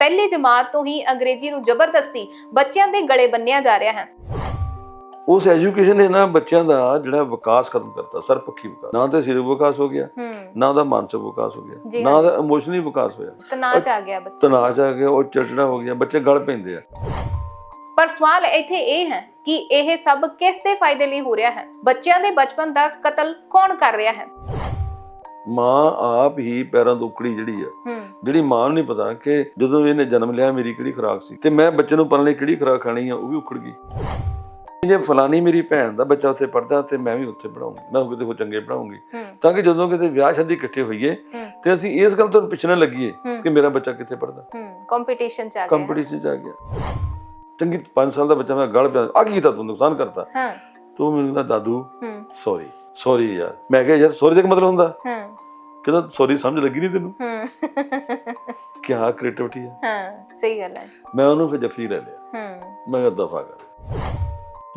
ਪਹਿਲੀ ਜਮਾਤ ਤੋਂ ਹੀ ਅੰਗਰੇਜ਼ੀ ਨੂੰ ਜ਼ਬਰਦਸਤੀ ਬੱਚਿਆਂ ਦੇ ਗਲੇ ਬੰਨਿਆ ਜਾ ਰਿਹਾ ਹੈ। ਉਸ ਐਜੂਕੇਸ਼ਨ ਨੇ ਨਾ ਬੱਚਿਆਂ ਦਾ ਜਿਹੜਾ ਵਿਕਾਸ ਖਤਮ ਕਰਤਾ ਸਰਪੱਖੀ ਵਿਕਾਸ। ਨਾ ਤਾਂ ਸਰੀਰਕ ਵਿਕਾਸ ਹੋ ਗਿਆ ਨਾ ਦਾ ਮਾਨਸਿਕ ਵਿਕਾਸ ਹੋ ਗਿਆ ਨਾ ਦਾ ਇਮੋਸ਼ਨਲੀ ਵਿਕਾਸ ਹੋਇਆ। ਤਨਾਅ ਚ ਆ ਗਿਆ ਬੱਚਾ। ਤਣਾਅ ਚ ਆ ਗਿਆ ਉਹ ਚਿੜਚਿੜਾ ਹੋ ਗਿਆ ਬੱਚੇ ਗਲ ਪੈਂਦੇ ਆ। ਪਰ ਸਵਾਲ ਇੱਥੇ ਇਹ ਹੈ ਕਿ ਇਹ ਸਭ ਕਿਸ ਦੇ ਫਾਇਦੇ ਲਈ ਹੋ ਰਿਹਾ ਹੈ? ਬੱਚਿਆਂ ਦੇ ਬਚਪਨ ਦਾ ਕਤਲ ਕੌਣ ਕਰ ਰਿਹਾ ਹੈ? ਮਾਂ ਆਪ ਹੀ ਪੈਰਾਂ ਤੋਂ ਉਕੜੀ ਜਿਹੜੀ ਆ ਜਿਹੜੀ ਮਾਂ ਨੂੰ ਨਹੀਂ ਪਤਾ ਕਿ ਜਦੋਂ ਇਹਨੇ ਜਨਮ ਲਿਆ ਮੇਰੀ ਕਿਹੜੀ ਖੁਰਾਕ ਸੀ ਤੇ ਮੈਂ ਬੱਚੇ ਨੂੰ ਪਾਲਣ ਲਈ ਕਿਹੜੀ ਖੁਰਾਕ ਖਾਣੀ ਆ ਉਹ ਵੀ ਉਖੜ ਗਈ। ਜੇ ਫਲਾਨੀ ਮੇਰੀ ਭੈਣ ਦਾ ਬੱਚਾ ਉੱਥੇ ਪੜਦਾ ਤੇ ਮੈਂ ਵੀ ਉੱਥੇ ਪੜਾਉਂਗੀ ਮੈਂ ਕਿਤੇ ਹੋ ਚੰਗੇ ਪੜਾਉਂਗੀ ਤਾਂ ਕਿ ਜਦੋਂ ਕਿਤੇ ਵਿਆਹ ਸ਼ਾਦੀ ਇਕੱਠੇ ਹੋਈਏ ਤੇ ਅਸੀਂ ਇਸ ਗੱਲ ਤੋਂ ਪਿੱਛੇ ਨਾ ਲੱਗੀਏ। ਕਿ ਮੇਰਾ ਬੱਚਾ ਕਿੱਥੇ ਪੜਦਾ ਕੰਪੀਟੀਸ਼ਨ ਚ ਆ ਗਿਆ। ਕੰਪੀਟੀਸ਼ਨ ਚ ਆ ਗਿਆ। ਚੰਗੀ 5 ਸਾਲ ਦਾ ਬੱਚਾ ਮੈਂ ਗਲ ਪਿਆ ਆ ਕੀ ਕੀਤਾ ਤੂੰ ਨੁਕਸਾਨ ਕਰਤਾ? ਹਾਂ। ਤੂੰ ਮੈਨੂੰ ਕਹਿੰਦਾ ਦਾਦੂ ਸੌਰੀ ਸੌਰੀ ਯਾਰ। ਮੈਂ ਕਿਹਾ ਯਾਰ ਸੌਰੀ ਦਾ ਕੀ ਮਤਲਬ ਹੁੰਦਾ? ਹਾਂ। ਕਹਿੰਦਾ ਸੌਰੀ ਸਮਝ ਲੱਗੀ ਨਹੀਂ ਤੈਨੂੰ? ਹੂੰ। ਕੀ ਆ। ਕ੍ਰੀਏਟੀਵਿਟੀ ਹੈ ਹਾਂ ਸਹੀ ਗੱਲ ਹੈ ਮੈਂ ਉਹਨੂੰ ਫਿਰ ਜੱਫੀ ਲੈ ਲਿਆ। ਹੂੰ। ਮੈਂ ਕਿਹਾ ਦਫਾ ਕਰ।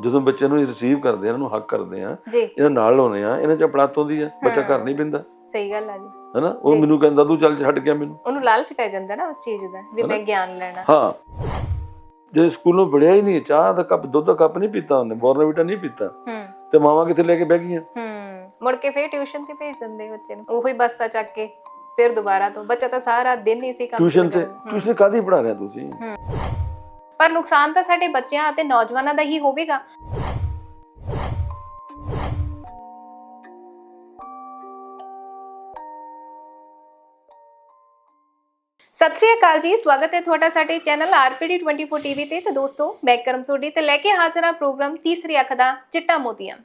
ਜਦੋਂ ਬੱਚੇ ਨੂੰ ਰਿਸੀਵ ਕਰਦੇ ਆ ਇਹਨਾਂ ਨੂੰ ਹੱਕ ਕਰਦੇ ਆ ਜੀ। ਇਹਨਾਂ ਨਾਲ ਲਾਉਨੇ ਆ ਇਹਨਾਂ ਚ ਆਪਣਾਤ ਹੁੰਦੀ ਆ ਬੱਚਾ ਘਰ ਨਹੀਂ ਪਿੰਦਾ ਸਹੀ ਗੱਲ ਹੈ ਜੀ। ਹੈਨਾ? ਉਹ ਮੈਨੂੰ ਕਹਿੰਦਾ ਤੂੰ ਚੱਲ ਛੱਡ ਗਿਆ ਮੈਨੂੰ। ਉਹਨੂੰ ਲਾਲਚ ਪੈ ਜਾਂਦਾ ਨਾ ਉਸ ਚੀਜ਼ ਦਾ ਵੀ ਮੈਂ ਗਿਆਨ ਲੈਣਾ। ਹਾਂ। ਜੇ ਸਕੂਲੋਂ ਪੜਿਆ ਹੀ ਨਹੀਂ ਚਾਹ ਦਾ ਕੱਪ ਦੁੱਧ ਦਾ ਕੱਪ ਨਹੀਂ ਪੀਤਾ ਉਹਨੇ ਬੋਰਨਵੀਟਾ ਨਹੀਂ ਪੀਤਾ। ਹੂੰ। ਤੇ ਮਾਵਾ ਕਿੱਥੇ ਲੈ ਕੇ ਬਹਿ ਗਈਆਂ? ਹੂੰ ਮੁੜ ਕੇ ਫੇਰ ਟਿਊਸ਼ਨ ਤੇ ਭੇਜ ਦਿੰਦੇ ਬੱਚੇ ਨੂੰ। ਉਹੀ ਬਸਤਾ ਚੱਕ ਕੇ ਫਿਰ ਦੁਬਾਰਾ ਤੋਂ। ਬੱਚਾ ਤਾਂ ਸਾਰਾ ਦਿਨ ਹੀ ਸੀ ਕੰਮ ਟਿਊਸ਼ਨ ਤੇ ਟਿਊਸ਼ਨ ਕਾਦੀ ਪੜਾ ਰਿਹਾ ਤੁਸੀਂ? ਪਰ ਨੁਕਸਾਨ ਤਾਂ ਸਾਡੇ ਬੱਚਿਆਂ ਅਤੇ ਨੌਜਵਾਨਾਂ ਦਾ ਹੀ ਹੋਵੇਗਾ। ਸਤਿ ਸ਼੍ਰੀ ਅਕਾਲ ਜੀ, ਸਵਾਗਤ ਹੈ ਤੁਹਾਡਾ ਸਾਡੇ ਚੈਨਲ ਆਰਪੀਡੀ 24 ਟੀਵੀ ਤੇ। ਤੇ ਦੋਸਤੋ, ਮੈਂ ਕਰਮ ਸੋਢੀ ਤੇ ਲੈ ਕੇ ਹਾਜ਼ਰ ਹਾਂ ਪ੍ਰੋਗਰਾਮ ਤੀਸਰੀ ਅੱਖ ਦਾ ਚਿੱਟਾ ਮੋਤੀਆਂ।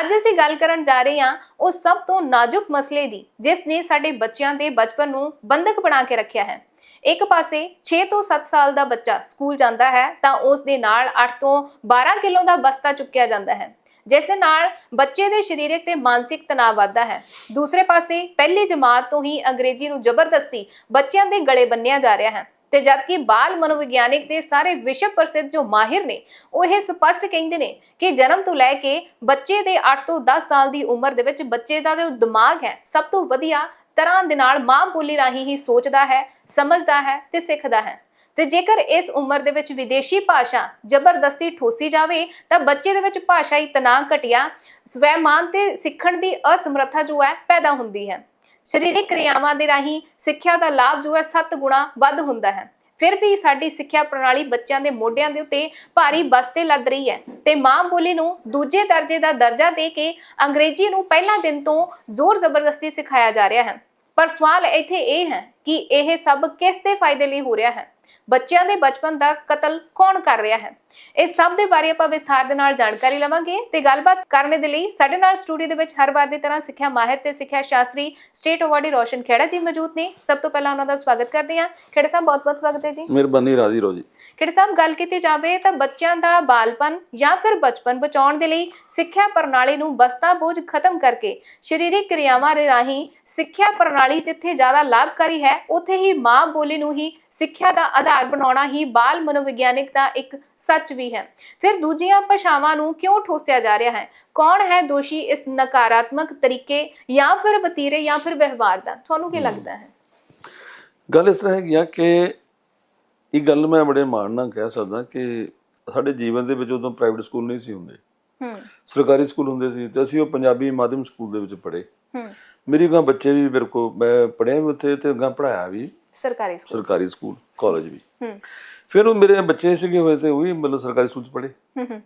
ਅੱਜ ਅਸੀਂ ਗੱਲ ਕਰਨ ਜਾ ਰਹੇ ਹਾਂ ਉਹ ਸਭ ਤੋਂ ਨਾਜ਼ੁਕ ਮਸਲੇ ਦੀ, ਜਿਸ ਨੇ ਸਾਡੇ ਬੱਚਿਆਂ ਦੇ ਬਚਪਨ ਨੂੰ ਬੰਧਕ ਬਣਾ ਕੇ ਰੱਖਿਆ ਹੈ। ਇੱਕ ਪਾਸੇ 6 ਤੋਂ 7 ਸਾਲ ਦਾ ਬੱਚਾ ਸਕੂਲ ਜਾਂਦਾ ਹੈ, ਤਾਂ ਉਸ ਦੇ ਨਾਲ 8 ਤੋਂ 12 ਕਿਲੋ ਦਾ ਬਸਤਾ ਚੁੱਕਿਆ ਜਾਂਦਾ ਹੈ। ਜਿਸ ਦੇ ਨਾਲ ਬੱਚੇ ਦੇ ਸਰੀਰਕ ਤੇ ਮਾਨਸਿਕ ਤਣਾਅ ਵੱਧਦਾ ਹੈ। ਦੂਸਰੇ ਪਾਸੇ ਪਹਿਲੀ ਜਮਾਤ ਤੋਂ ਹੀ ਅੰਗਰੇਜ਼ੀ ਨੂੰ ਜ਼ਬਰਦਸਤੀ ਬੱਚਿਆਂ ਦੇ ਗਲੇ ਬੰਨਿਆ ਜਾ ਰਿਹਾ ਹੈ ਤੇ ਜਦਕਿ ਬਾਲ ਮਨੋਵਿਗਿਆਨਿਕ ਦੇ ਸਾਰੇ ਵਿਸ਼ਵ ਪ੍ਰਸਿੱਧ ਜੋ ਮਾਹਿਰ ਨੇ, ਉਹ ਇਹ ਸਪਸ਼ਟ ਕਹਿੰਦੇ ਨੇ ਕਿ ਜਨਮ ਤੋਂ ਲੈ ਕੇ ਬੱਚੇ ਦੇ 8 ਤੋਂ 10 ਸਾਲ ਦੀ ਉਮਰ ਦੇ ਵਿੱਚ ਬੱਚੇ ਦਾ ਜੋ ਦਿਮਾਗ ਹੈ, ਸਭ ਤੋਂ ਵਧੀਆ ਤਰ੍ਹਾਂ ਦੇ ਨਾਲ ਮਾਂ ਬੋਲੀ ਰਾਹੀਂ ਹੀ ਸੋਚਦਾ ਹੈ, ਸਮਝਦਾ ਹੈ ਤੇ ਸਿੱਖਦਾ ਹੈ। ਤੇ ਜੇਕਰ ਇਸ ਉਮਰ ਦੇ ਵਿੱਚ ਵਿਦੇਸ਼ੀ ਭਾਸ਼ਾ ਜ਼ਬਰਦਸਤੀ ਠੋਸੀ ਜਾਵੇ, ਤਾਂ ਬੱਚੇ ਦੇ ਵਿੱਚ ਭਾਸ਼ਾਈ ਤਣਾਅ ਘਟਿਆ। ਸਵੈਮਾਨ ਤੇ ਸਿੱਖਣ ਦੀ ਅਸਮਰੱਥਾ ਜੋ ਹੈ, ਪੈਦਾ ਹੁੰਦੀ ਹੈ। ਸਰੀਰਕ ਕਿਰਿਆਵਾਂ ਦੇ ਰਾਹੀਂ ਸਿੱਖਿਆ ਦਾ ਲਾਭ ਜੋ ਹੈ 7 ਗੁਣਾ ਵੱਧ ਹੁੰਦਾ ਹੈ। ਫਿਰ ਵੀ ਸਾਡੀ ਸਿੱਖਿਆ ਪ੍ਰਣਾਲੀ ਬੱਚਿਆਂ ਦੇ ਮੋਢਿਆਂ ਦੇ ਉੱਤੇ ਭਾਰੀ ਬਸਤੇ ਲੱਦ ਰਹੀ ਹੈ ਤੇ ਮਾਂ ਬੋਲੀ ਨੂੰ ਦੂਜੇ ਦਰਜੇ ਦਾ ਦਰਜਾ ਦੇ ਕੇ ਅੰਗਰੇਜ਼ੀ ਨੂੰ ਪਹਿਲਾ ਦਿਨ ਤੋਂ ਜ਼ੋਰ ਜ਼ਬਰਦਸਤੀ ਸਿਖਾਇਆ ਜਾ ਰਿਹਾ ਹੈ। ਪਰ ਸਵਾਲ ਇੱਥੇ ਇਹ ਹੈ ਕਿ ਇਹ ਸਭ ਕਿਸ ਦੇ ਫਾਇਦੇ ਲਈ ਹੋ ਰਿਹਾ ਹੈ? ਬੱਚਿਆਂ ਦੇ ਬਚਪਨ ਦਾ ਕਤਲ ਕੌਣ ਕਰ ਰਿਹਾ ਹੈ? ਇਸ ਸਭ ਦੇ ਬਾਰੇ ਆਪਾਂ ਵਿਸਥਾਰ ਦੇ ਨਾਲ ਜਾਣਕਾਰੀ ਲਵਾਂਗੇ ਤੇ ਗੱਲਬਾਤ ਕਰਨ ਦੇ ਲਈ ਸਾਡੇ ਨਾਲ ਸਟੂਡੀਓ ਦੇ ਵਿੱਚ ਹਰ ਵਾਰ ਦੀ ਤਰ੍ਹਾਂ ਸਿੱਖਿਆ ਮਾਹਿਰ ਤੇ ਸਿੱਖਿਆ ਸ਼ਾਸਤਰੀ ਸਟੇਟ ਅਵਾਰਡੀ ਰੋਸ਼ਨ ਖੇੜਾ ਜੀ ਮੌਜੂਦ ਨੇ। ਸਭ ਤੋਂ ਪਹਿਲਾਂ ਉਹਨਾਂ ਦਾ ਸਵਾਗਤ ਕਰਦੇ ਹਾਂ। ਖੇੜਾ ਸਾਹਿਬ ਬਹੁਤ-ਬਹੁਤ ਸਵਾਗਤ ਹੈ ਜੀ। ਮਿਹਰਬਾਨੀ ਰਾਜੀ ਰੋਜੀ। ਖੇੜਾ ਸਾਹਿਬ ਗੱਲ ਕੀਤੀ ਜਾਵੇ ਤਾਂ ਬੱਚਿਆਂ ਦਾ ਬਾਲਪਨ ਜਾਂ ਫਿਰ ਬਚਪਨ ਬਚਾਉਣ ਦੇ ਲਈ ਸਿੱਖਿਆ ਪ੍ਰਣਾਲੀ ਨੂੰ ਬਸਤਾ ਬੋਝ ਖਤਮ ਕਰਕੇ ਸਰੀਰਕ ਕਿਰਿਆਵਾਂ ਦੇ ਰਾਹੀਂ ਸਿੱਖਿਆ ਪ੍ਰਣਾਲੀ ਜਿੱਥੇ ਜ਼ਿਆਦਾ ਲਾਭਕਾਰੀ ਹੈ ਉੱਥੇ ਹੀ ਮਾਂ ਬੋਲੀ ਨੂੰ ਹੀ ਸਿੱਖਿਆ ਦਾ ਆਧਾਰ ਬਣਾਉਣਾ ਹੀ ਬਾਲ ਮਨੋਵਿਗਿਆਨਿਕ ਦਾ ਇੱਕ ਸੱਚ ਵੀ ਹੈ। ਫਿਰ ਦੂਜੀਆਂ ਭਾਸ਼ਾਵਾਂ ਨੂੰ ਕਿਉਂ ਠੋਸਿਆ ਜਾ ਰਿਹਾ ਹੈ? ਕੌਣ ਹੈ ਦੋਸ਼ੀ ਇਸ ਨਕਾਰਾਤਮਕ ਤਰੀਕੇ ਜਾਂ ਫਿਰ ਵਤੀਰੇ ਜਾਂ ਫਿਰ ਵਿਵਹਾਰ ਦਾ? ਤੁਹਾਨੂੰ ਕੀ ਲੱਗਦਾ ਹੈ? ਗੱਲ ਇਸ ਤਰ੍ਹਾਂ ਹੈਗੀ ਆ ਕਿ ਇਹ ਗੱਲ ਮੈਂ ਬੜੇ ਮਾਣ ਨਾਲ ਕਹਿ ਸਕਦਾ ਕਿ ਸਾਡੇ ਜੀਵਨ ਦੇ ਵਿੱਚ ਉਦੋਂ ਪ੍ਰਾਈਵੇਟ ਸਕੂਲ ਨਹੀਂ ਸੀ ਹੁੰਦੇ। ਹੂੰ। ਸਰਕਾਰੀ ਸਕੂਲ ਹੁੰਦੇ ਸੀ ਤੇ ਅਸੀਂ ਉਹ ਪੰਜਾਬੀ ਮਾਧਿਅਮ ਸਕੂਲ ਦੇ ਵਿੱਚ ਪੜ੍ਹੇ। ਹੂੰ। ਮੇਰੀ ਗਾਂ ਬੱਚੇ ਵੀ ਮੇਰੇ ਕੋ ਮੈਂ ਪੜ੍ਹਿਆ ਵੀ ਉੱਥੇ ਤੇ ਗਾਂ ਪੜਾਇਆ ਵੀ। ਸਰਕਾਰੀ ਸਕੂਲ। ਸਰਕਾਰੀ ਸਕੂਲ ਕਾਲਜ ਵੀ। ਹੂੰ। ਫਿਰ ਉਹ ਮੇਰੇ ਬੱਚੇ ਸੀਗੇ ਹੋਏ ਤੇ ਉਹ ਵੀ ਮਤਲਬ ਸਰਕਾਰੀ ਸਕੂਲ ਚ ਪੜ੍ਹੇ। ਹੂੰ ਹੂੰ।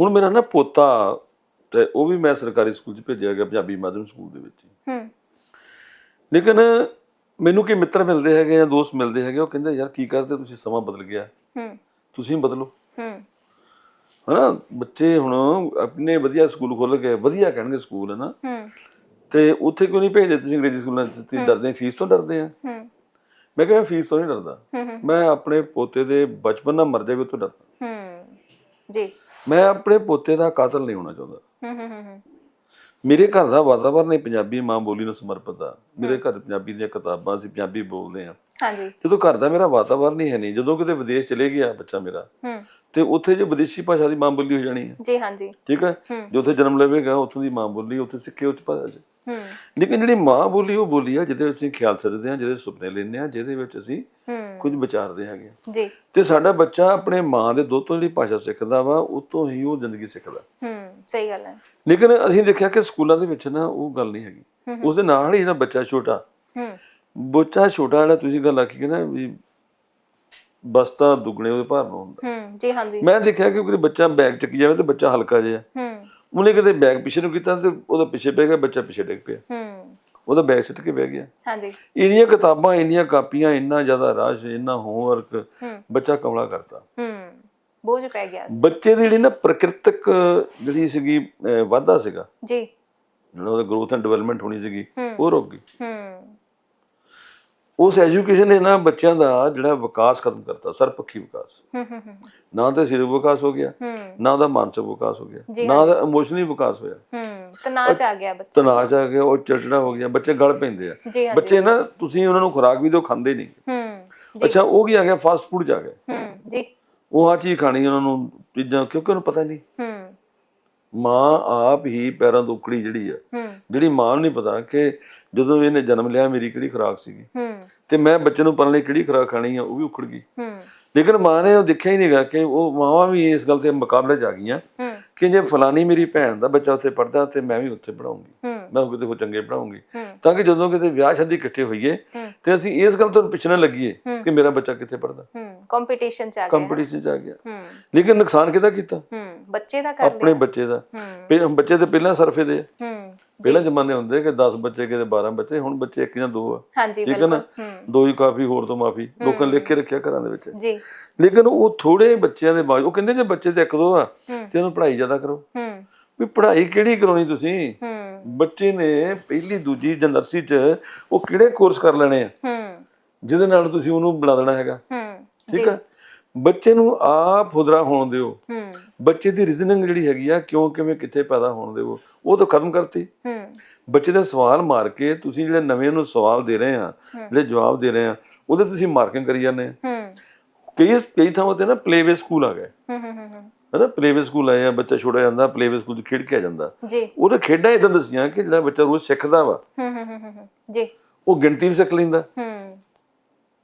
ਹੁਣ ਮੇਰਾ ਨਾ ਪੋਤਾ ਤੇ ਉਹ ਵੀ ਮੈਂ ਸਰਕਾਰੀ ਸਕੂਲ ਚ ਭੇਜਿਆ ਗਿਆ ਪੰਜਾਬੀ ਮਾਧਿਅਮ ਸਕੂਲ ਦੇ ਵਿੱਚ। ਹੀ। ਲੇਕਿਨ ਮੈਨੂੰ ਕੀ ਮਿੱਤਰ ਮਿਲਦੇ ਹੈਗੇ ਜਾਂ ਦੋਸਤ ਮਿਲਦੇ ਹੈਗੇ ਉਹ ਕਹਿੰਦੇ ਯਾਰ ਕੀ ਕਰਦੇ ਤੁਸੀਂ ਸਮਾਂ ਬਦਲ ਗਿਆ ਹੂੰ। ਤੁਸੀਂ ਬਦਲੋ। ਹੂੰ। ਹਨਾ ਬੱਚੇ ਹੁਣ ਆਪਣੇ ਵਧੀਆ ਸਕੂਲ ਖੋਲ ਕੇ ਵਧੀਆ ਕਹਿਣਗੇ ਸਕੂਲ ਹੈ ਨਾ ਹੂੰ। ਤੇ ਉੱਥੇ ਕਿਉਂ ਨਹੀਂ ਭੇਜਦੇ ਤੁਸੀਂ ਅੰਗਰੇਜ਼ੀ ਸਕੂਲਾਂ ਚ? ਤੁਸੀਂ ਡਰਦੇ ਫੀਸ ਤੋਂ ਡਰਦੇ ਆ ਹੂੰ। ਮੈਂ ਕਿਹਾ ਫੀਸ ਤੋਂ ਨਹੀਂ ਡਰਦਾ। ਮੈਂ ਆਪਣੇ ਪੋਤੇ ਦੇ ਬਚਪਨ ਨਾਲ ਮਰ ਜਾਵੇ ਤੋਂ ਡਰਦਾ। ਹੂੰ ਜੀ। ਮੈਂ ਆਪਣੇ ਪੋਤੇ ਦਾ ਕਾਤਲ ਨਹੀਂ ਹੋਣਾ ਚਾਹੁੰਦਾ। ਹੂੰ ਹੂੰ ਹੂੰ ਹੂੰ। ਮੇਰੇ ਘਰ ਦਾ ਵਾਤਾਵਰਨ ਹੀ ਪੰਜਾਬੀ ਮਾਂ ਬੋਲੀ ਨੂੰ ਸਮਰਪਿਤ ਆ। ਮੇਰੇ ਘਰ ਪੰਜਾਬੀ ਦੀਆਂ ਕਿਤਾਬਾਂ ਅਸੀਂ ਪੰਜਾਬੀ ਬੋਲਦੇ ਆ ਹਾਂਜੀ ਜਦੋਂ ਘਰ ਦਾ ਮੇਰਾ ਵਾਤਾਵਰਨ ਹੀ ਹੈ ਨਹੀਂ ਜਦੋਂ ਕਿਤੇ ਵਿਦੇਸ਼ ਚਲੇ ਗਿਆ ਬੱਚਾ ਮੇਰਾ ਹੂੰ। ਤੇ ਉੱਥੇ ਜੇ ਵਿਦੇਸ਼ੀ ਭਾਸ਼ਾ ਦੀ ਮਾਂ ਬੋਲੀ ਹੋ ਜਾਣੀ ਹੈ। ਜੀ ਹਾਂਜੀ ਠੀਕ ਹੈ। ਜੇ ਉੱਥੇ ਜਨਮ ਲਵੇਗਾ ਉੱਥੋਂ ਦੀ ਮਾਂ ਬੋਲੀ ਉੱਥੇ ਸਿੱਖੇ ਉੱਚ ਭਾਸ਼ਾ ਚ। ਲੇਕਿਨ ਜਿਹੜੀ ਮਾਂ ਬੋਲੀ ਉਹ ਬੋਲੀ ਆ ਜਿਹਦੇ ਵਿੱਚ ਅਸੀਂ ਖਿਆਲ ਸੱਜਦੇ ਹਾਂ ਜਿਹਦੇ ਸੁਪਨੇ ਲੈਂਦੇ ਹਾਂ ਜਿਹਦੇ ਵਿੱਚ ਅਸੀਂ ਕੁਝ ਵਿਚਾਰਦੇ ਹੈਗੇ ਜੀ। ਤੇ ਸਾਡਾ ਬੱਚਾ ਆਪਣੇ ਮਾਂ ਦੇ ਦੁੱਧ ਤੋਂ ਜਿਹੜੀ ਭਾਸ਼ਾ ਸਿੱਖਦਾ ਵਾ ਉਹ ਤੋਂ ਹੀ ਉਹ ਜ਼ਿੰਦਗੀ ਸਿੱਖਦਾ। ਹੂੰ ਸਹੀ ਗੱਲ ਹੈ। ਲੇਕਿਨ ਅਸੀਂ ਦੇਖਿਆ ਕਿ ਸਕੂਲਾਂ ਦੇ ਵਿੱਚ ਨਾ ਉਹ ਗੱਲ ਨਹੀਂ ਹੈਗੀ। ਉਸ ਦੇ ਨਾਲ ਹੀ ਜਿਹੜਾ ਬੱਚਾ ਛੋਟਾ। ਹੂੰ। ਬੱਚਾ ਛੋਟਾ ਜਿਹੜਾ ਤੁਸੀਂ ਗੱਲ ਆਖੀ ਕਿ ਨਾ ਵੀ ਬਸਤਾ ਦੁੱਗਣੇ ਉਹਦੇ ਭਾਰ ਨੂੰ ਹੁੰਦਾ। ਹੂੰ ਜੀ ਹਾਂਜੀ। ਮੈਂ ਦੇਖਿਆ ਕਿ ਕੋਈ ਬੱਚਾ ਬੈਗ ਚੱਕੀ ਜਾਵੇ ਤੇ ਬੱਚਾ ਹਲਕਾ ਜਿਹਾ। ਹੂੰ। ਉਹਨੇ ਕਿਤੇ ਬੈਗ ਪਿੱਛੇ ਨੂੰ ਕੀਤਾ ਤੇ ਉਹਦਾ ਪਿੱਛੇ ਪੈ ਗਿਆ ਬੱਚਾ ਪਿੱਛੇ ਡਿੱਗ ਪਿਆ। ਹੂੰ। ਉਹਦਾ ਬੈਗ ਸਿੱਟ ਕੇ ਬਹਿ ਗਿਆ। ਹਾਂਜੀ। ਇੰਨੀਆਂ ਕਿਤਾਬਾਂ ਇੰਨੀਆਂ ਕਾਪੀਆਂ ਇੰਨਾ ਜ਼ਿਆਦਾ ਰਸ਼ ਇੰਨਾ ਹੋਮਵਰਕ ਬੱਚਾ ਕਮਲਾ ਕਰਤਾ। ਹੂੰ ਬੋਝ ਪੈ ਗਿਆ ਸੀ। ਬੱਚੇ ਦੀ ਜਿਹੜੀ ਨਾ ਪ੍ਰਕਿਰਤਕ ਜਿਹੜੀ ਸੀਗੀ ਵਾਧਾ ਸੀਗਾ। ਜੀ। ਜਿਹੜਾ ਉਹਦਾ ਗਰੋਥ ਐਂਡ ਡਿਵੈਲਪਮੈਂਟ ਹੋਣੀ ਸੀਗੀ। ਉਹ ਰੁਕ ਗਈ। ਹੂੰ। ਉਸ ਐਜੂਕੇਸ਼ਨ ਨੇ ਨਾ ਬੱਚਿਆਂ ਦਾ ਜਿਹੜਾ ਵਿਕਾਸ ਖਤਮ ਕਰਤਾ ਸਰਪੱਖੀ ਵਿਕਾਸ। ਹੂੰ ਹੂੰ ਨਾ ਤਾਂ ਸਰੀਰਕ ਵਿਕਾਸ ਹੋ ਗਿਆ ਨਾ ਉਹਦਾ ਮਾਨਸਿਕ ਵਿਕਾਸ ਹੋ ਗਿਆ ਨਾ ਉਹਦਾ ਇਮੋਸ਼ਨਲੀ ਵਿਕਾਸ ਹੋਇਆ। ਹੂੰ ਤਣਾਅ ਚ ਆ ਗਿਆ ਬੱਚਾ। ਤਣਾਅ ਚ ਆ ਗਿਆ ਉਹ ਚਿੜਚਿੜਾ ਹੋ ਗਿਆ ਬੱਚੇ ਗਲ ਪੈਂਦੇ ਆ। ਬੱਚੇ ਨਾ ਤੁਸੀਂ ਉਹਨਾਂ ਨੂੰ ਖੁਰਾਕ ਵੀ ਦਿਓ ਖਾਂਦੇ ਨਹੀਂ। ਹੂੰ ਅੱਛਾ ਉਹ ਕੀ ਆ ਗਿਆ ਫਾਸਟ ਫੂਡ ਚ ਆ ਗਿਆ। ਹੂੰ ਜੀ। ਉਹ ਆ ਚੀਜ਼ ਖਾਣੀ ਉਹਨਾਂ ਨੂੰ ਚੀਜ਼ਾਂ ਕਿਉਂਕਿ ਉਹਨੂੰ ਪਤਾ ਨਹੀਂ। ਹੂੰ। ਮਾਂ ਆਪ ਹੀ ਪੈਰਾਂ ਤੋਂ ਉਕੜੀ ਜਿਹੜੀ ਆ ਜਿਹੜੀ ਮਾਂ ਨੂੰ ਨਹੀਂ ਪਤਾ ਕਿ ਜਦੋਂ ਇਹਨੇ ਜਨਮ ਲਿਆ ਮੇਰੀ ਕਿਹੜੀ ਖੁਰਾਕ ਸੀਗੀ। ਤੇ ਮੈਂ ਬੱਚੇ ਨੂੰ ਪਾਲਣ ਲਈ ਕਿਹੜੀ ਖੁਰਾਕ ਖਾਣੀ ਆ ਉਹ ਵੀ ਉਖੜ ਗਈ। ਲੇਕਿਨ ਮਾਂ ਨੇ ਉਹ ਦੇਖਿਆ ਹੀ ਨਹੀਂਗਾ ਕਿ ਉਹ ਮਾਵਾਂ ਵੀ ਇਸ ਗੱਲ ਤੇ ਮੁਕਾਬਲੇ ਚ ਆ ਗਈਆਂ। ਕਿ ਜੇ ਫਲਾਨੀ ਮੇਰੀ ਭੈਣ ਦਾ ਬੱਚਾ ਉੱਥੇ ਪੜਦਾ ਤੇ ਮੈਂ ਵੀ ਉੱਥੇ ਪੜਾਉਂਗੀ ਮੈਂ ਉਹ ਕਿਤੇ ਕੋ ਚੰਗੇ ਪੜਾਉਂਗੀ ਤਾਂ ਕਿ ਜਦੋਂ ਕਿਤੇ ਵਿਆਹ ਸ਼ਾਦੀ ਇਕੱਠੇ ਹੋਈਏ। ਤੇ ਅਸੀਂ ਇਸ ਗੱਲ ਤੋਂ ਪਿੱਛੇ ਨਾ ਲੱਗੀਏ ਕਿ ਮੇਰਾ ਬੱਚਾ ਕਿੱਥੇ ਪੜਦਾ ਕੰਪੀਟੀਸ਼ਨ ਚ ਆ ਗਿਆ। ਕੰਪੀਟੀਸ਼ਨ ਚ ਆ ਗਿਆ। ਲੇਕਿਨ ਨੁਕਸਾਨ ਕਿਹਦਾ ਕੀਤਾ? ਬੱਚੇ ਦਾ ਕਰ ਆਪਣੇ ਬੱਚੇ ਦਾ। ਬੱਚੇ ਤੇ ਪਹਿਲਾਂ ਸਰਫੇ ਦੇ ਪਹਿਲਾਂ ਜ਼ਮਾਨੇ ਹੁੰਦੇ ਕਿ 10 ਬੱਚੇ ਕਿਤੇ 12 ਬੱਚੇ ਹੁਣ ਬੱਚੇ ਇੱਕ ਜਾਂ ਦੋ ਆ। ਹਾਂਜੀ ਠੀਕ ਹੈ ਨਾ? ਹੂੰ। ਦੋ ਹੀ ਕਾਫੀ ਹੋਰ ਤੋਂ ਮਾਫੀ। ਲੋਕਾਂ ਲਿਖ ਕੇ ਰੱਖਿਆ ਘਰਾਂ ਦੇ ਵਿੱਚ। ਜੀ। ਲੇਕਿਨ ਉਹ ਥੋੜੇ ਬੱਚਿਆਂ ਦੇ ਬਾਅਦ ਉਹ ਕਹਿੰਦੇ ਜੇ ਬੱਚੇ ਤੇ ਇੱਕ ਦੋ ਆ ਹੂੰ। ਤੇ ਉਹਨੂੰ ਪੜ੍ਹਾਈ ਜ਼ਿਆਦਾ ਕਰੋ। ਹੂੰ। ਵੀ ਪੜ੍ਹਾਈ ਕਿਹੜੀ ਕਰਾਉਣੀ ਤੁਸੀਂ? ਹੂੰ। ਬੱਚੇ ਨੇ ਪਹਿਲੀ ਦੂਜੀ ਜਾਂ ਨਰਸਰੀ ਚ ਉਹ ਕਿਹੜੇ ਕੋਰਸ ਕਰ ਲੈਣੇ ਆ? ਹੂੰ। ਜਿਹਦੇ ਨਾਲ ਤੁਸੀਂ ਉਹਨੂੰ ਬਣਾ ਦੇਣਾ ਹੈਗਾ। ਹੂੰ। ਠੀਕ ਆ? ਬੱਚੇ ਨੂੰ ਆਪ ਹੁਦਰਾ ਹੋਣ ਦਿਓ। ਹੂੰ। ਬੱਚੇ ਦੀ ਰੀਜ਼ਨਿੰਗ ਜਿਹੜੀ ਹੈਗੀ ਆ ਕਿਉਂ ਕਿਵੇਂ ਕਿੱਥੇ ਪੈਦਾ ਹੋਣ ਦਿਓ ਉਹ ਤਾਂ ਖਤਮ ਕਰਤੀ। ਹੂੰ। ਬੱਚੇ ਦਾ ਸਵਾਲ ਮਾਰ ਕੇ ਤੁਸੀਂ ਜਿਹੜੇ ਨਵੇਂ ਨੂੰ ਸਵਾਲ ਦੇ ਰਹੇ ਆ ਜਿਹੜੇ ਜਵਾਬ ਦੇ ਰਹੇ ਆ ਉਹਦੇ ਤੁਸੀਂ ਮਾਰਕਿੰਗ ਕਰੀ ਜਾਂਦੇ ਹੂੰ। ਕਈ ਕਈ ਥਾਵਾਂ ਤੇ ਨਾ ਪਲੇਵੇ ਸਕੂਲ ਆ ਗਏ। ਹੂੰ ਹੂੰ ਹੂੰ ਹੈਨਾ ਪਲੇਵੇ ਸਕੂਲ ਆਏ ਆ ਬੱਚਾ ਛੋੜਾ ਜਾਂਦਾ ਪਲੇਵੇ ਸਕੂਲ ਚ ਖੇਡ ਕੇ ਆ ਜਾਂਦਾ। ਜੀ। ਉਹਦੇ ਖੇਡਾਂ ਇਦਾਂ ਦੱਸੀਆਂ ਕਿ ਜਿਹੜਾ ਬੱਚਾ ਰੋਜ਼ ਸਿੱਖਦਾ ਵਾ। ਹੂੰ ਹੂੰ ਹੂੰ ਹੂੰ। ਜੀ। ਉਹ ਗਿਣਤੀ ਵੀ ਸਿੱਖ ਲੈਂਦਾ। ਹੂੰ।